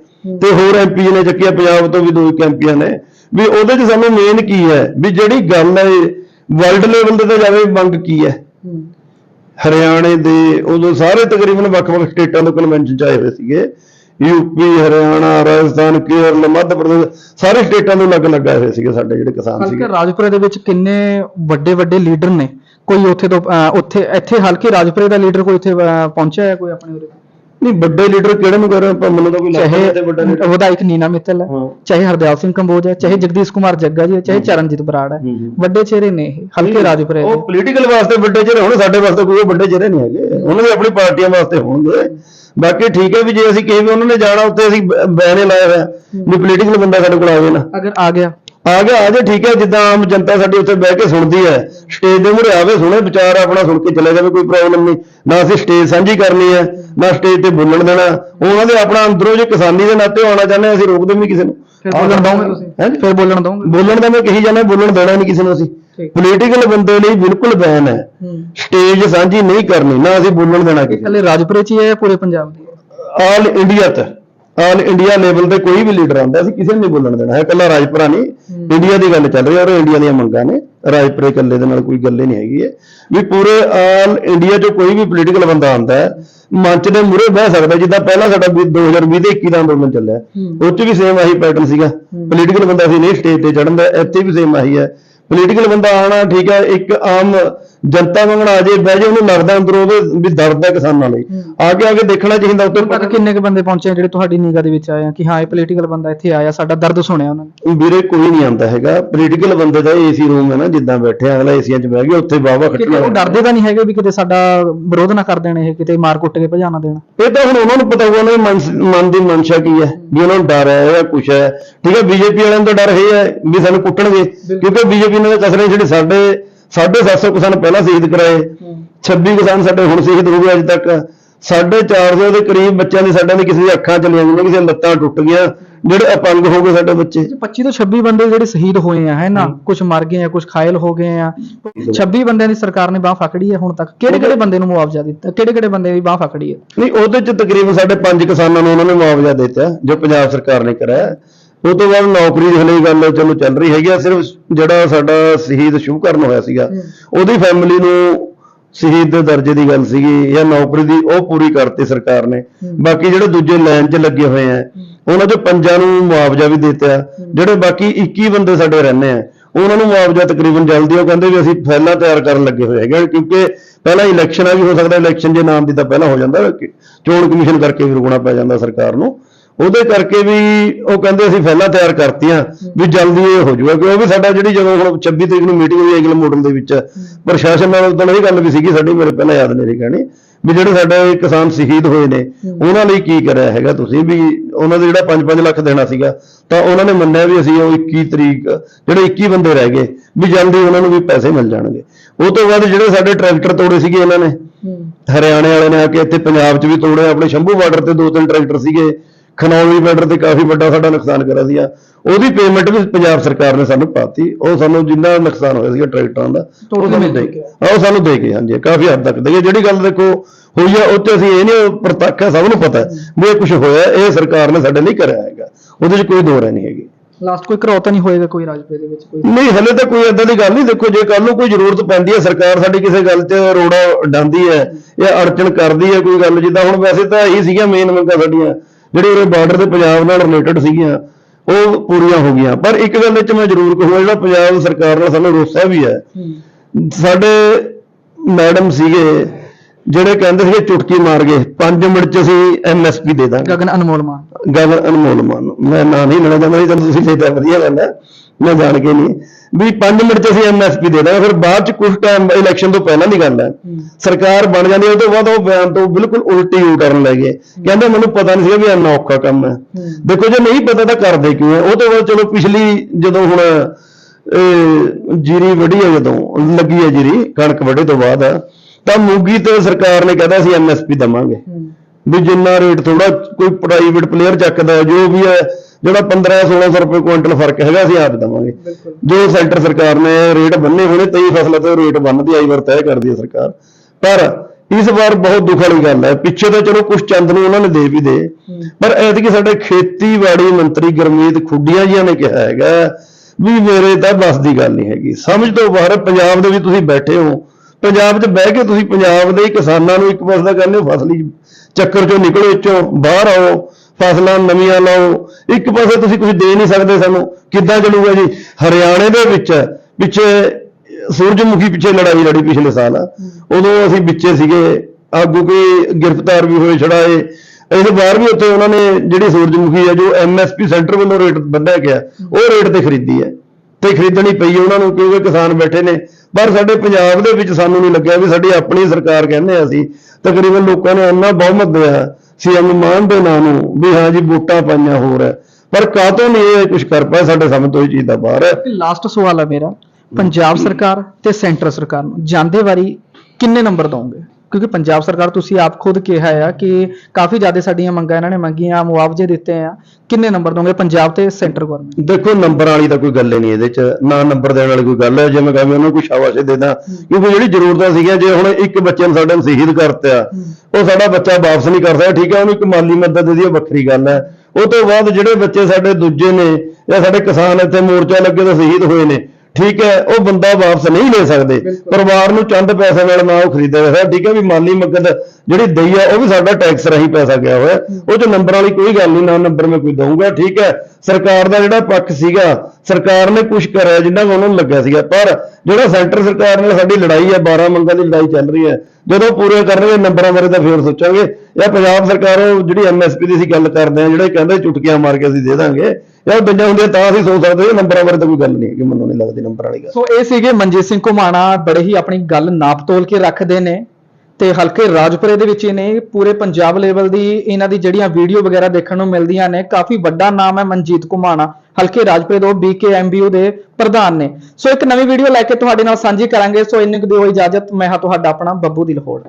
ਤੇ ਹੋਰ ਐਮਪੀ ਨੇ ਚੱਕੀ ਹੈ ਪੰਜਾਬ ਤੋਂ ਵੀ ਦੋ ਇੱਕ ਐਮਪੀਆਂ ਨੇ ਵੀ ਉਹਦੇ 'ਚ ਸਾਨੂੰ ਮੇਨ ਕੀ ਹੈ? ਵੀ ਜਿਹੜੀ ਗੱਲ ਹੈ ਵਰਲਡ ਲੈਵਲ ਤੇ ਤਾਂ ਜਾਵੇ ਮੰਗ ਕੀ ਹੈ। ਹਰਿਆਣੇ ਦੇ ਉਦੋਂ ਸਾਰੇ ਤਕਰੀਬਨ ਵੱਖ-ਵੱਖ ਸਟੇਟਾਂ ਤੋਂ ਕਨਵੈਨਸ਼ਨ ਚ ਆਏ ਹੋਏ ਸੀਗੇ। ਯੂਪੀ ਹਰਿਆਣਾ ਰਾਜਸਥਾਨ ਕੇਰਲ ਮੱਧ ਪ੍ਰਦੇਸ਼ ਸਾਰੇ ਸਟੇਟਾਂ ਤੋਂ ਅਲੱਗ-ਅਲੱਗ ਆਏ ਹੋਏ ਸੀਗੇ ਸਾਡੇ ਜਿਹੜੇ ਕਿਸਾਨ ਸੀਗੇ। ਹਲਕੇ ਰਾਜਪੁਰੇ ਦੇ ਵਿੱਚ ਕਿੰਨੇ ਵੱਡੇ ਵੱਡੇ ਲੀਡਰ ਨੇ? ਕੋਈ ਉੱਥੇ ਤੋਂ ਉੱਥੇ ਇੱਥੇ ਹਲਕੇ ਰਾਜਪੁਰੇ ਦਾ ਲੀਡਰ ਕੋਈ ਉੱਥੇ ਪਹੁੰਚਿਆ ਹੈ ਕੋਈ ਆਪਣੇ ਉਰੇ? ਨਹੀਂ ਵੱਡੇ ਲੀਡਰ ਕਿਹੜੇ ਨੂੰ ਕਰ ਰਹੇ ਆਪਾਂ ਮੈਨੂੰ ਤਾਂ ਕੋਈ ਲੱਗਦਾ ਨਹੀਂ ਤੇ ਚਾਹੇ ਵੱਡਾ ਲੀਡਰ। ਵਿਧਾਇਕ ਨੀਨਾ ਮਿੱਤਲ ਹੈ ਹਾਂ। ਚਾਹੇ ਹਰਦਿਆਲ ਸਿੰਘ ਕੰਬੋਜ ਹੈ ਚਾਹੇ ਜਗਦੀਸ਼ ਕੁਮਾਰ ਜੱਗਾ ਜੀ ਹੈ ਚਾਹੇ ਚਰਨਜੀਤ ਬਰਾੜ ਹੈ। ਹੂੰ, ਹੂੰ। ਵੱਡੇ ਚਿਹਰੇ ਨੇ ਇਹ ਹਲਕੇ ਰਾਜਪੁਰੇ ਦੇ ਉਹ ਪੋਲੀਟੀਕਲ ਵਾਸਤੇ ਵੱਡੇ ਚਿਹਰੇ ਹੋਣ ਸਾਡੇ ਵਾਸਤੇ ਕੋਈ ਵੱਡੇ ਚਿਹਰੇ ਨਹੀਂ ਹੈਗੇ। ਉਹਨਾਂ ਦੇ ਆਪਣੀ ਪਾਰਟੀਆਂ ਵਾਸਤੇ ਹੋਣਗੇ। ਬਾਕੀ ਠੀਕ ਹੈ ਵੀ ਜੇ ਅਸੀਂ ਕਹੇ ਵੀ ਉਹਨਾਂ ਨੇ ਜਾਣਾ ਉੱਥੇ ਅਸੀਂ ਬੈਨ ਲਾਇਆ ਹੋਇਆ। ਵੀ ਪੋਲੀਟੀਕਲ ਬੰਦਾ ਸਾਡੇ ਕੋਲ ਆਵੇ ਨਾ। ਅਗਰ ਆ ਗਿਆ। ਆ ਗਿਆ ਆ ਜਾ ਠੀਕ ਹੈ ਜਿੱਦਾਂ ਆਮ ਜਨਤਾ ਸਾਡੀ ਉੱਥੇ ਬਹਿ ਕੇ ਸੁਣਦੀ ਹੈ। ਸਟੇਜ ਦੇ ਮੂਹਰੇ ਆਵੇ ਸੁਣੇ ਵਿਚਾਰ ਆਪਣਾ ਸੁਣ ਕੇ ਚਲੇ ਜਾਵੇ ਕੋਈ ਪ੍ਰੋਬਲਮ ਨਹੀਂ। ਨਾ ਅਸੀਂ ਸਟੇਜ ਸਾਂਝੀ ਕਰਨੀ ਹੈ ਨਾ ਸਟੇਜ ਤੇ ਬੋਲਣ ਦੇਣਾ। ਉਹਨਾਂ ਦੇ ਆਪਣਾ ਅੰਦਰੋਂ ਜੇ ਕਿਸਾਨੀ ਦੇ ਨਾਤੇ ਆਉਣਾ ਚਾਹੁੰਦੇ ਅਸੀਂ ਰੋਕਦੇ ਵੀ ਨਹੀਂ ਕਿਸੇ ਨੂੰ। ਬੋਲਣ ਦਓਗੇ ਤੁਸੀਂ? ਫਿਰ ਬੋਲਣ ਦਓਗੇ ਬੋਲਣ ਦਾ ਮੈਂ ਕਹੀ ਜਾਂਦਾ ਬੋਲਣ ਦੇਣਾ ਨਹੀਂ ਕਿਸੇ ਨੂੰ ਅਸੀਂ। ਪੋਲੀਟੀਕਲ ਬੰਦੇ ਲਈ ਬਿਲਕੁਲ ਬੈਨ ਹੈ। ਸਟੇਜ ਸਾਂਝੀ ਨਹੀਂ ਕਰਨੀ ਨਾ ਅਸੀਂ ਬੋਲਣ ਦੇਣਾ ਕਿਸੇ ਨੂੰ। ਹਲੇ ਰਾਜਪੁਰੇ ਚ ਹੀ ਹੈ ਪੂਰੇ ਪੰਜਾਬ ਦੀ ਆਲ ਇੰਡੀਆ ਤੇ ਆਲ ਇੰਡੀਆ ਲੈਵਲ ਤੇ ਕੋਈ ਵੀ ਲੀਡਰ ਆਉਂਦਾ ਅਸੀਂ ਕਿਸੇ ਨੂੰ ਨਹੀਂ ਬੋਲਣ ਦੇਣਾ। ਹੈ ਕੱਲਾ ਰਾਜਪੁਰਾ ਨਹੀਂ ਇੰਡੀਆ ਦੀ ਗੱਲ ਚੱਲ ਰਹੀ ਹੈ ਔਰ ਇੰਡੀਆ ਦੀਆਂ ਮੰਗਾਂ ਨੇ। ਰਾਜਪੁਰੇ ਇਕੱਲੇ ਦੇ ਨਾਲ ਕੋਈ ਗੱਲ ਨਹੀਂ ਹੈਗੀ ਹੈ ਵੀ ਪੂਰੇ ਆਲ ਇੰਡੀਆ 'ਚ ਕੋਈ ਵੀ ਪੋਲੀਟੀਕਲ ਬੰਦਾ ਆਉਂਦਾ ਹੈ ਮੰਚ ਦੇ ਮੂਹਰੇ ਬਹਿ ਸਕਦਾ ਜਿੱਦਾਂ ਪਹਿਲਾਂ ਸਾਡਾ ਵੀ 2020 ਦੇ 21 ਦਾ ਅੰਦੋਲਨ ਚੱਲਿਆ। ਉਹ 'ਚ ਵੀ ਸੇਮ ਆਹੀ ਪੈਟਰਨ ਸੀਗਾ। ਪੋਲੀਟੀਕਲ ਬੰਦਾ ਸੀ ਨਹੀਂ ਸਟੇਜ ਤੇ ਚੜਨ ਦਾ ਇੱਥੇ ਵੀ ਸੇਮ ਆਹੀ ਹੈ। ਪੋਲੀਟੀਕਲ ਬੰਦਾ ਆਣਾ ਠੀਕ ਹੈ ਇੱਕ ਆਮ ਜਨਤਾ ਮੰਗਣਾ ਆ ਜੇ ਬਹਿ ਜੇ ਉਹਨੂੰ ਲੱਗਦਾ ਅੰਦਰੋਂ ਉਹਦੇ ਵੀ ਦਰਦ ਹੈ ਕਿਸਾਨਾਂ ਲਈ। ਆ ਕੇ ਆ ਕੇ ਦੇਖਣਾ ਚਾਹੀਦਾ ਉੱਤੇ। ਤੱਕ ਕਿੰਨੇ ਕੁ ਬੰਦੇ ਪਹੁੰਚੇ ਆ ਜਿਹੜੇ ਤੁਹਾਡੀ ਨਿਗਾਹ ਦੇ ਵਿੱਚ ਆਏ ਆ ਕਿ ਹਾਂ ਇਹ ਪੋਲੀਟੀਕਲ ਬੰਦਾ ਇੱਥੇ ਆਇਆ ਸਾਡਾ ਦਰਦ ਸੁਣਿਆ ਉਹਨਾਂ ਨੇ? ਵੀਰੇ ਕੋਈ ਨਹੀਂ ਆਉਂਦਾ ਹੈਗਾ। ਪੋਲੀਟੀਕਲ ਬੰਦੇ ਦਾ ਏਸੀ ਰੂਮ ਹੈ ਨਾ ਜਿੱਦਾਂ ਬੈਠੇ ਆ, ਅਗਲਾ ਏਸੀਆਂ 'ਚ ਬਹਿ ਗਿਆ ਉੱਥੇ ਵਾਵਾ ਕਿਤੇ ਖੱਟੀਆਂ ਉਹ ਡਰਦੇ ਤਾਂ ਨਹੀਂ ਹੈਗੇ ਵੀ ਕਿਤੇ ਸਾਡਾ ਵਿਰੋਧ ਨਾ ਕਰ ਦੇਣ ਇਹ ਕਿਤੇ ਮਾਰ ਕੁੱਟ ਕੇ ਭਜਾ ਨਾ ਦੇਣ। ਇਹ ਤਾਂ ਹੁਣ ਉਹਨਾਂ ਨੂੰ ਪਤਾ ਹੋਊਗਾ ਉਹਨਾਂ ਦੇ ਮਨ ਮਨ ਦੀ ਮਨਸ਼ਾ ਕੀ ਹੈ ਵੀ ਉਹਨਾਂ ਨੂੰ ਡਰ ਹੈ ਜਾਂ ਕੁਛ ਹੈ। ਠੀਕ ਹੈ ਬੀਜੇਪੀ ਵਾਲਿਆਂ ਤਾਂ ਡਰ ਇਹ ਹੈ ਵੀ ਸਾਨੂੰ ਕੁੱਟਣਗੇ ਕਿਉਂਕਿ ਬੀਜੇਪੀ ਨੇ ਕਸਰੇ ਜਿਹੜੇ ਸਾਡੇ 750 ਕਿਸਾਨ ਪਹਿਲਾਂ ਸ਼ਹੀਦ ਕਰਾਏ 26 ਕਿਸਾਨ ਸਾਡੇ ਹੁਣ ਸ਼ਹੀਦ ਹੋ ਗਏ ਅੱਜ ਤੱਕ। 450 ਦੇ ਕਰੀਬ ਬੱਚਿਆਂ ਦੀ ਸਾਡਿਆਂ ਦੀ ਕਿਸੇ ਦੀ ਅੱਖਾਂ ਚਲੀਆਂ ਗਈਆਂ ਕਿਸੇ ਦੀਆਂ ਲੱਤਾਂ ਟੁੱਟ ਗਈਆਂ ਜਿਹੜੇ ਅਪੰਗ ਹੋ ਗਏ ਸਾਡੇ ਬੱਚੇ। 25 ਤੋਂ 26 ਬੰਦੇ ਜਿਹੜੇ ਸ਼ਹੀਦ ਹੋਏ ਆ ਹੈ। ਨਾ ਕੁਝ ਮਰ ਗਏ ਆ ਕੁਝ ਘਾਇਲ ਹੋ ਗਏ ਆ। 26 ਬੰਦਿਆਂ ਦੀ ਸਰਕਾਰ ਨੇ ਬਾਹ ਫਕੜੀ ਹੈ ਹੁਣ ਤੱਕ। ਕਿਹੜੇ ਕਿਹੜੇ ਬੰਦੇ ਨੂੰ ਮੁਆਵਜ਼ਾ ਦਿੱਤਾ? ਕਿਹੜੇ ਕਿਹੜੇ ਬੰਦੇ ਦੀ ਬਾਹ ਫਕੜੀ ਹੈ ਨਹੀਂ ਉਹਦੇ ਚ ਤਕਰੀਬਨ ਸਾਡੇ ਪੰਜ ਕਿਸਾਨਾਂ ਨੂੰ ਉਹਨਾਂ ਨੇ ਮੁਆਵਜ਼ਾ ਦਿੱਤਾ ਜੋ ਪੰਜਾਬ ਸਰਕਾਰ ਨੇ ਕਰਾਇਆ। ਉਹ ਤੋਂ ਬਾਅਦ ਨੌਕਰੀ ਦੀ ਹਲੇ ਗੱਲ ਚਲੋ ਚੱਲ ਰਹੀ ਹੈਗੀ ਆ ਸਿਰਫ ਜਿਹੜਾ ਸਾਡਾ ਸ਼ਹੀਦ ਸ਼ੁਭਕਰਨ ਹੋਇਆ ਸੀਗਾ ਉਹਦੀ ਫੈਮਿਲੀ ਨੂੰ ਸ਼ਹੀਦ ਦੇ ਦਰਜੇ ਦੀ ਗੱਲ ਸੀਗੀ ਜਾਂ ਨੌਕਰੀ ਦੀ ਉਹ ਪੂਰੀ ਕਰਤੀ ਸਰਕਾਰ ਨੇ। ਬਾਕੀ ਜਿਹੜੇ ਦੂਜੇ ਲਾਈਨ 'ਚ ਲੱਗੇ ਹੋਏ ਆ ਉਹਨਾਂ 'ਚੋਂ ਪੰਜਾਂ ਨੂੰ ਮੁਆਵਜ਼ਾ ਵੀ ਦਿੱਤਾ ਜਿਹੜੇ ਬਾਕੀ 21 ਬੰਦੇ ਸਾਡੇ ਰਹਿੰਦੇ ਆ ਉਹਨਾਂ ਨੂੰ ਮੁਆਵਜ਼ਾ ਤਕਰੀਬਨ ਜਲਦੀ ਉਹ ਕਹਿੰਦੇ ਵੀ ਅਸੀਂ ਫਾਈਲਾਂ ਤਿਆਰ ਕਰਨ ਲੱਗੇ ਹੋਏ ਹੈਗੇ ਕਿਉਂਕਿ ਪਹਿਲਾਂ ਇਲੈਕਸ਼ਨ ਆ ਵੀ ਹੋ ਸਕਦਾ ਇਲੈਕਸ਼ਨ ਜੇ ਨਾਮ ਦੀ ਤਾਂ ਪਹਿਲਾਂ ਹੋ ਜਾਂਦਾ ਚੋਣ ਕਮਿਸ਼ਨ ਕਰਕੇ ਵੀ ਰੁਕਣਾ ਪੈ ਜਾਂਦਾ ਸਰਕਾਰ ਨੂੰ। ਉਹਦੇ ਕਰਕੇ ਵੀ ਉਹ ਕਹਿੰਦੇ ਅਸੀਂ ਫਾਈਲਾਂ ਤਿਆਰ ਕਰਤੀਆਂ ਵੀ ਜਲਦੀ ਇਹ ਹੋ ਜਾਊਗਾ ਕਿ ਉਹ ਵੀ ਸਾਡਾ ਜਿਹੜੀ ਜਦੋਂ ਹੁਣ 26 ਤਰੀਕ ਨੂੰ ਮੀਟਿੰਗ ਹੋਈ ਐਗਲ ਮਾਡਲ ਦੇ ਵਿੱਚ ਪ੍ਰਸ਼ਾਸਨ ਨਾਲ ਤਾਂ ਇਹ ਗੱਲ ਵੀ ਸੀਗੀ ਸਾਡੀ ਮੇਰੇ ਪਹਿਲਾਂ ਯਾਦ ਨਹੀਂ ਰਹੀ ਕਹਿਣੀ ਵੀ ਜਿਹੜੇ ਸਾਡੇ ਕਿਸਾਨ ਸ਼ਹੀਦ ਹੋਏ ਨੇ ਉਹਨਾਂ ਲਈ ਕੀ ਕਰਿਆ ਹੈਗਾ ਤੁਸੀਂ ਵੀ ਉਹਨਾਂ ਦੇ ਜਿਹੜਾ 5-5 ਲੱਖ ਦੇਣਾ ਸੀਗਾ ਤਾਂ ਉਹਨਾਂ ਨੇ ਮੰਨਿਆ ਵੀ ਅਸੀਂ ਉਹ 21 ਤਰੀਕ ਜਿਹੜੇ 21 ਬੰਦੇ ਰਹਿ ਗਏ ਵੀ ਜਲਦੀ ਉਹਨਾਂ ਨੂੰ ਵੀ ਪੈਸੇ ਮਿਲ ਜਾਣਗੇ। ਉਹ ਤੋਂ ਬਾਅਦ ਜਿਹੜੇ ਸਾਡੇ ਟਰੈਕਟਰ ਤੋੜੇ ਸੀਗੇ ਇਹਨਾਂ ਨੇ ਹਰਿਆਣੇ ਵਾਲੇ ਨੇ ਆ ਕੇ ਇੱਥੇ ਪੰਜਾਬ 'ਚ ਵੀ ਤੋੜੇ ਆਪਣੇ ਸ਼ੰਭੂ ਬਾਰਡਰ ਤੇ ਦੋ ਤਿੰਨ ਟਰੈਕਟਰ ਸੀਗੇ ਖਨੌਰੀ ਬਾਰਡਰ ਤੇ ਕਾਫੀ ਵੱਡਾ ਸਾਡਾ ਨੁਕਸਾਨ ਕਰਿਆ ਸੀਗਾ। ਉਹਦੀ ਪੇਮੈਂਟ ਵੀ ਪੰਜਾਬ ਸਰਕਾਰ ਨੇ ਸਾਨੂੰ ਪਾਤੀ। ਉਹ ਸਾਨੂੰ ਜਿੰਨਾ ਨੁਕਸਾਨ ਹੋਇਆ ਸੀਗਾ ਟਰੈਕਟਰਾਂ ਦਾ ਉਹ ਸਾਨੂੰ ਦੇ ਕੇ। ਉਹ ਸਾਨੂੰ ਦੇ ਕੇ ਹਾਂਜੀ ਕਾਫੀ ਹੱਦ ਤੱਕ ਦੇ ਜਿਹੜੀ ਗੱਲ ਦੇਖੋ ਹੋਈ ਆ 'ਚ ਅਸੀਂ ਇਹ ਨਹੀਂ ਪ੍ਰਤੱਖ ਸਭ ਨੂੰ ਪਤਾ ਵੀ ਇਹ ਕੁਝ ਹੋਇਆ ਇਹ ਸਰਕਾਰ ਨੇ ਸਾਡੇ ਲਈ ਕਰਿਆ ਹੈਗਾ। ਉਹਦੇ 'ਚ ਕੋਈ ਦੋ ਰਾਏ ਨਹੀਂ ਹੈਗੀ। ਲਾਸਟ ਕੋਈ ਘਰੋ ਤਾਂ ਨਹੀਂ ਹੋਏਗਾ ਕੋਈ ਰਾਜਪੁਰੇ ਦੇ ਵਿੱਚ ਕੋਈ? ਨਹੀਂ ਹਲੇ ਤਾਂ ਕੋਈ ਏਦਾਂ ਦੀ ਗੱਲ ਨਹੀਂ। ਦੇਖੋ ਜੇ ਕੱਲ ਨੂੰ ਕੋਈ ਜ਼ਰੂਰਤ ਪੈਂਦੀ ਹੈ ਸਰਕਾਰ ਸਾਡੀ ਕਿਸੇ ਗੱਲ 'ਚ ਰੋੜਾ ਡਾਂਦੀ ਹੈ ਜਾਂ ਅੜਚਣ ਕਰਦੀ ਹੈ ਕੋਈ ਗੱਲ ਜਿੱਦਾਂ ਹੁਣ ਵੈਸੇ ਤਾਂ ਇਹੀ ਸੀਗੀਆਂ ਮੇਨ ਮੰਗਾਂ ਸਾਡੀਆਂ। ਜਿਹੜੇ ਉਹਦੇ ਬਾਰਡਰ ਤੇ ਪੰਜਾਬ ਨਾਲ ਰਿਲੇਟਡ ਸੀਗੀਆਂ ਉਹ ਪੂਰੀਆਂ ਹੋ ਗਈਆਂ। ਪਰ ਇੱਕ ਗੱਲ ਵਿੱਚ ਮੈਂ ਜ਼ਰੂਰ ਕਹੂੰਗਾ ਜਿਹੜਾ ਪੰਜਾਬ ਸਰਕਾਰ ਨਾਲ ਸਾਨੂੰ ਰੋਸਾ ਵੀ ਹੈ ਸਾਡੇ ਮੈਡਮ ਸੀਗੇ ਜਿਹੜੇ ਕਹਿੰਦੇ ਸੀਗੇ ਚੁਟਕੀ ਮਾਰ ਗਏ 5 ਮਿੰਟ 'ਚ ਅਸੀਂ ਐਮਐਸਪੀ ਦੇ ਦਾਂਗੇ। ਗਗਨ ਅਨਮੋਲ ਮਾਨ। ਗੱਲ ਅਨਮੋਲ ਮਾਨ। ਮੈਂ ਨਾਂ ਨਹੀਂ ਲੈਣਾ ਚਾਹੁੰਦਾ ਸੀ ਚਲੋ ਤੁਸੀਂ ਲੈਤਾ ਵਧੀਆ ਹੈ ਮੈਂ ਜਾਣ ਕੇ ਨਹੀਂ। ਵੀ 5 ਮਿੰਟ 'ਚ ਅਸੀਂ ਐਮਐਸਪੀ ਦੇ ਦਾਂਗੇ ਫਿਰ ਬਾਅਦ 'ਚ ਕੁਝ ਟਾਈਮ ਇਲੈਕਸ਼ਨ ਤੋਂ ਪਹਿਲਾਂ ਦੀ ਗੱਲ ਹੈ। ਸਰਕਾਰ ਬਣ ਜਾਂਦੀ ਹੈ ਉਹ ਤੋਂ ਬਾਅਦ ਉਹ ਬਿਆਨ ਤੋਂ ਬਿਲਕੁਲ ਉਲਟੀ ਯੂ ਕਰਨ ਲੱਗੇ ਕਹਿੰਦੇ ਮੈਨੂੰ ਪਤਾ ਨਹੀਂ ਸੀਗਾ ਵੀ ਇੰਨਾ ਔਖਾ ਕੰਮ ਹੈ। ਦੇਖੋ ਜੇ ਨਹੀਂ ਪਤਾ ਤਾਂ ਕਰਦੇ ਕਿਉਂ ਹੈ? ਉਹ ਤੋਂ ਬਾਅਦ ਚਲੋ ਪਿਛਲੀ ਜਦੋਂ ਹੁਣ ਜੀਰੀ ਵੜੀ ਹੈ ਜਦੋਂ ਲੱਗੀ ਹੈ ਜੀਰੀ ਕਣਕ ਵੱਢੇ ਤੋਂ ਬਾਅਦ ਤਾਂ ਮੂੰਗੀ ਤੇ ਸਰਕਾਰ ਨੇ ਕਹਿੰਦਾ ਸੀ ਐਮਐਸਪੀ ਦਵਾਂਗੇ। ਵੀ ਜਿੰਨਾ ਰੇਟ ਥੋੜਾ ਕੋਈ ਪ੍ਰਾਈਵੇਟ ਪਲੇਅਰ ਚੱਕਦਾ ਜੋ ਵੀ ਹੈ ਜਿਹੜਾ 15 1600 ਰੁਪਏ ਕੁਇੰਟਲ ਫ਼ਰਕ ਹੈਗਾ ਅਸੀਂ ਆਪ ਦਵਾਂਗੇ। ਜੋ ਸੈਂਟਰ ਸਰਕਾਰ ਨੇ ਰੇਟ ਬੰਨੇ ਹੋਣੇ 23 ਫਸਲਾਂ ਤੇ ਰੇਟ ਬੰਨਦੀ ਆਈ ਵਾਰ ਤੈਅ ਕਰਦੀ ਹੈ ਸਰਕਾਰ। ਪਰ ਇਸ ਵਾਰ ਬਹੁਤ ਦੁੱਖ ਵਾਲੀ ਗੱਲ ਹੈ। ਪਿੱਛੇ ਤਾਂ ਚਲੋ ਕੁਝ ਚੰਦ ਨੂੰ ਉਹਨਾਂ ਨੇ ਦੇ ਵੀ ਦੇ। ਪਰ ਐਤਕੀ ਸਾਡੇ ਖੇਤੀਬਾੜੀ ਮੰਤਰੀ ਗੁਰਮੀਤ ਖੁੱਡੀਆਂ ਜੀਆਂ ਨੇ ਕਿਹਾ ਹੈਗਾ ਵੀ ਮੇਰੇ ਤਾਂ ਬਸ ਦੀ ਗੱਲ ਨਹੀਂ ਹੈਗੀ। ਸਮਝ ਤੋਂ ਬਾਹਰ ਪੰਜਾਬ ਦੇ ਵੀ ਤੁਸੀਂ ਬੈਠੇ ਹੋ। ਪੰਜਾਬ 'ਚ ਬਹਿ ਕੇ ਤੁਸੀਂ ਪੰਜਾਬ ਦੇ ਕਿਸਾਨਾਂ ਨੂੰ ਇੱਕ ਪਾਸੇ ਦਾ ਕਹਿੰਦੇ ਫਸਲੀ ਚੱਕਰ 'ਚੋਂ ਨਿਕਲੋ ਇੱਚੋਂ ਬਾਹਰ ਆਓ ਫਸਲਾਂ ਨਵੀਆਂ ਲਾਓ ਇੱਕ ਪਾਸੇ ਤੁਸੀਂ ਕੁਝ ਦੇ ਨਹੀਂ ਸਕਦੇ ਸਾਨੂੰ, ਕਿੱਦਾਂ ਚੱਲੂਗਾ ਜੀ? ਹਰਿਆਣੇ ਦੇ ਵਿੱਚ ਪਿੱਛੇ, ਸੂਰਜਮੁਖੀ ਪਿੱਛੇ ਲੜਾਈ ਲੜੀ ਪਿਛਲੇ ਸਾਲ। ਉਦੋਂ ਅਸੀਂ ਵਿੱਚੇ ਸੀਗੇ ਆਗੂ ਕੋਈ ਗ੍ਰਿਫਤਾਰ ਵੀ ਹੋਏ ਛੜਾਏ ਇਸ ਵਾਰ ਵੀ ਉੱਥੇ ਉਹਨਾਂ ਨੇ ਜਿਹੜੀ ਸੂਰਜਮੁਖੀ ਹੈ, ਜੋ ਐਮਐਸਪੀ ਸੈਂਟਰ ਵੱਲੋਂ ਰੇਟ ਵੱਧਿਆ ਗਿਆ, ਉਹ ਰੇਟ ਤੇ ਖਰੀਦੀ ਹੈ। ਤੇ ਖਰੀਦਣੀ ਪਈ ਉਹਨਾਂ ਨੂੰ, ਕਿਉਂਕਿ ਕਿਸਾਨ ਬੈਠੇ ਨੇ। ਪਰ ਸਾਡੇ ਪੰਜਾਬ ਦੇ ਵਿੱਚ ਸਾਨੂੰ ਨਹੀਂ ਲੱਗਿਆ ਵੀ ਸਾਡੀ ਆਪਣੀ ਸਰਕਾਰ ਕਹਿੰਦੇ ਆ ਅਸੀਂ, ਤਕਰੀਬਨ ਲੋਕਾਂ ਨੇ ਇੰਨਾ ਬਹੁਮਤ ਦਿਆ ਸੀਐਮ ਮਾਨ ਦੇ ਨਾਂ ਨੂੰ ਵੀ ਹਾਂ ਜੀ ਵੋਟਾਂ ਪਾਈਆਂ ਹੋਰ ਹੈ। ਪਰ ਕਾਹਤੋਂ ਨਹੀਂ ਇਹ ਕੁਝ ਕਰ ਪਾਏ ਸਾਡੇ ਸਮਝ ਤੋਂ ਇਹ ਚੀਜ਼ ਦਾ ਬਾਹਰ ਹੈ। ਲਾਸਟ ਸਵਾਲ ਹੈ ਮੇਰਾ ਪੰਜਾਬ ਸਰਕਾਰ ਤੇ ਸੈਂਟਰ ਸਰਕਾਰ ਨੂੰ ਜਾਂਦੇ ਵਾਰੀ ਕਿੰਨੇ ਨੰਬਰ ਦਵੋਗੇ? ਕਿਉਂਕਿ ਪੰਜਾਬ ਸਰਕਾਰ ਤੁਸੀਂ ਆਪ ਖੁਦ ਕਿਹਾ ਆ ਕਿ ਕਾਫੀ ਜ਼ਿਆਦਾ ਸਾਡੀਆਂ ਮੰਗਾਂ ਇਹਨਾਂ ਨੇ ਮੰਗੀਆਂ ਮੁਆਵਜ਼ੇ ਦਿੱਤੇ ਆ। ਕਿੰਨੇ ਨੰਬਰ ਦੋਗੇ ਪੰਜਾਬ ਤੇ ਸੈਂਟਰ ਗਵਰਨਮੈਂਟ ਦੇਖੋ ਨੰਬਰ ਵਾਲੀ ਤਾਂ ਕੋਈ ਗੱਲ ਹੀ ਨਹੀਂ ਇਹਦੇ ਚ। ਨਾ ਨੰਬਰ ਦੇਣ ਵਾਲੀ ਕੋਈ ਗੱਲ ਹੈ ਜੇ ਮੈਂ ਕਹਾਂ ਵੀ ਉਹਨੂੰ ਕੋਈ ਸ਼ਾਬਾਸ਼ ਦੇ ਦਾਂ। ਕਿਉਂਕਿ ਜਿਹੜੀ ਜ਼ਰੂਰਤਾਂ ਸੀਗੀਆਂ ਜੇ ਹੁਣ ਇੱਕ ਬੱਚੇ ਨੂੰ ਸਾਡੇ ਨੂੰ ਸ਼ਹੀਦ ਕਰਤਾ ਉਹ ਸਾਡਾ ਬੱਚਾ ਵਾਪਸ ਨਹੀਂ ਕਰ ਸਕਦਾ ਠੀਕ ਹੈ ਉਹਨੂੰ ਇੱਕ ਮਾਲੀ ਮਦਦ ਦੇ ਵੱਖਰੀ ਗੱਲ ਹੈ ਉਹ ਤੋਂ ਬਾਅਦ ਜਿਹੜੇ ਬੱਚੇ ਸਾਡੇ ਦੂਜੇ ਨੇ ਜਾਂ ਸਾਡੇ ਕਿਸਾਨ ਇੱਥੇ ਮੋਰਚਾ ਲੱਗੇ ਤੋਂ ਸ਼ਹੀਦ ਹੋਏ ਨੇ ਠੀਕ ਹੈ ਉਹ ਬੰਦਾ ਵਾਪਸ ਨਹੀਂ ਲੈ ਸਕਦੇ। ਪਰਿਵਾਰ ਨੂੰ ਚੰਦ ਪੈਸੇ ਨਾਲ ਨਾ ਉਹ ਖਰੀਦਿਆ ਜਾ ਸਕਦਾ ਠੀਕ ਹੈ ਵੀ ਮਾਲੀ ਮਕਦ ਜਿਹੜੀ ਦਈ ਆ ਉਹ ਵੀ ਸਾਡਾ ਟੈਕਸ ਰਾਹੀਂ ਪੈਸਾ ਗਿਆ ਹੋਇਆ। ਉਹ ਚ ਨੰਬਰ ਵਾਲੀ ਕੋਈ ਗੱਲ ਨਹੀਂ ਨਾ ਨੰਬਰ ਮੈਂ ਕੋਈ ਦਊਂਗਾ ਠੀਕ ਹੈ? ਸਰਕਾਰ ਦਾ ਜਿਹੜਾ ਪੱਖ ਸੀਗਾ ਸਰਕਾਰ ਨੇ ਕੁਝ ਕਰਿਆ ਜਿੰਨਾ ਉਹਨਾਂ ਨੂੰ ਲੱਗਿਆ ਸੀਗਾ। ਪਰ ਜਿਹੜਾ ਸੈਂਟਰ ਸਰਕਾਰ ਨਾਲ ਸਾਡੀ ਲੜਾਈ ਹੈ 12 ਮੰਗਾਂ ਦੀ ਲੜਾਈ ਚੱਲ ਰਹੀ ਹੈ ਜਦੋਂ ਪੂਰੇ ਕਰਨਗੇ ਨੰਬਰਾਂ ਬਾਰੇ ਤਾਂ ਫੇਰ ਸੋਚਾਂਗੇ। ਜਾਂ ਪੰਜਾਬ ਸਰਕਾਰ ਉਹ ਜਿਹੜੀ ਐਮਐਸਪੀ ਦੀ ਅਸੀਂ ਗੱਲ ਕਰਦੇ ਆ ਜਿਹੜੇ ਕਹਿੰਦੇ ਚੁਟਕੀਆਂ ਮਾਰ ਕੇ ਅਸੀਂ ਦੇ ਦਾਂਗੇ ਉਹ ਦਈਆਂ ਹੁੰਦੀਆਂ ਤਾਂ ਅਸੀਂ ਸੋਚ ਸਕਦੇ ਹਾਂ ਨੰਬਰਾਂ ਬਾਰੇ ਤਾਂ ਕੋਈ ਗੱਲ ਨਹੀਂ ਕਿ ਮੈਨੂੰ ਨਹੀਂ ਲੱਗਦੀ ਨੰਬਰ ਵਾਲੀ ਗੱਲ। ਸੋ ਇਹ ਸੀਗੇ ਮਨਜੀਤ ਸਿੰਘ ਘੁਮਾਣਾ ਬੜੇ ਹੀ ਆਪਣੀ ਗੱਲ ਨਾਪ ਤੋਲ ਕੇ ਰੱਖਦੇ ਨੇ। ਤੇ ਹਲਕੇ ਰਾਜਪੁਰੇ ਦੇ ਵਿੱਚ ਇਹਨੇ ਪੂਰੇ ਪੰਜਾਬ ਲੈਵਲ ਦੀ ਇਹਨਾਂ ਦੀ ਜਿਹੜੀਆਂ ਵੀਡੀਓ ਵਗੈਰਾ ਦੇਖਣ ਨੂੰ ਮਿਲਦੀਆਂ ਨੇ, ਕਾਫੀ ਵੱਡਾ ਨਾਮ ਹੈ ਮਨਜੀਤ ਘੁਮਾਣਾ ਹਲਕੇ ਰਾਜਪੁਰੇ ਤੋਂ ਬੀਕੇਐਮਬੀਯੂ ਦੇ ਪ੍ਰਧਾਨ ਨੇ। ਸੋ ਇੱਕ ਨਵੀਂ ਵੀਡੀਓ ਲੈ ਕੇ ਤੁਹਾਡੇ ਨਾਲ ਸਾਂਝੀ ਕਰਾਂਗੇ। ਸੋ ਇੰਨੇ ਕੁ ਦਿਓ ਇਜਾਜ਼ਤ। ਮੈਂ ਹਾਂ ਤੁਹਾਡਾ ਆਪਣਾ ਬੱਬੂ ਦੀ ਦਿਲਹੋੜ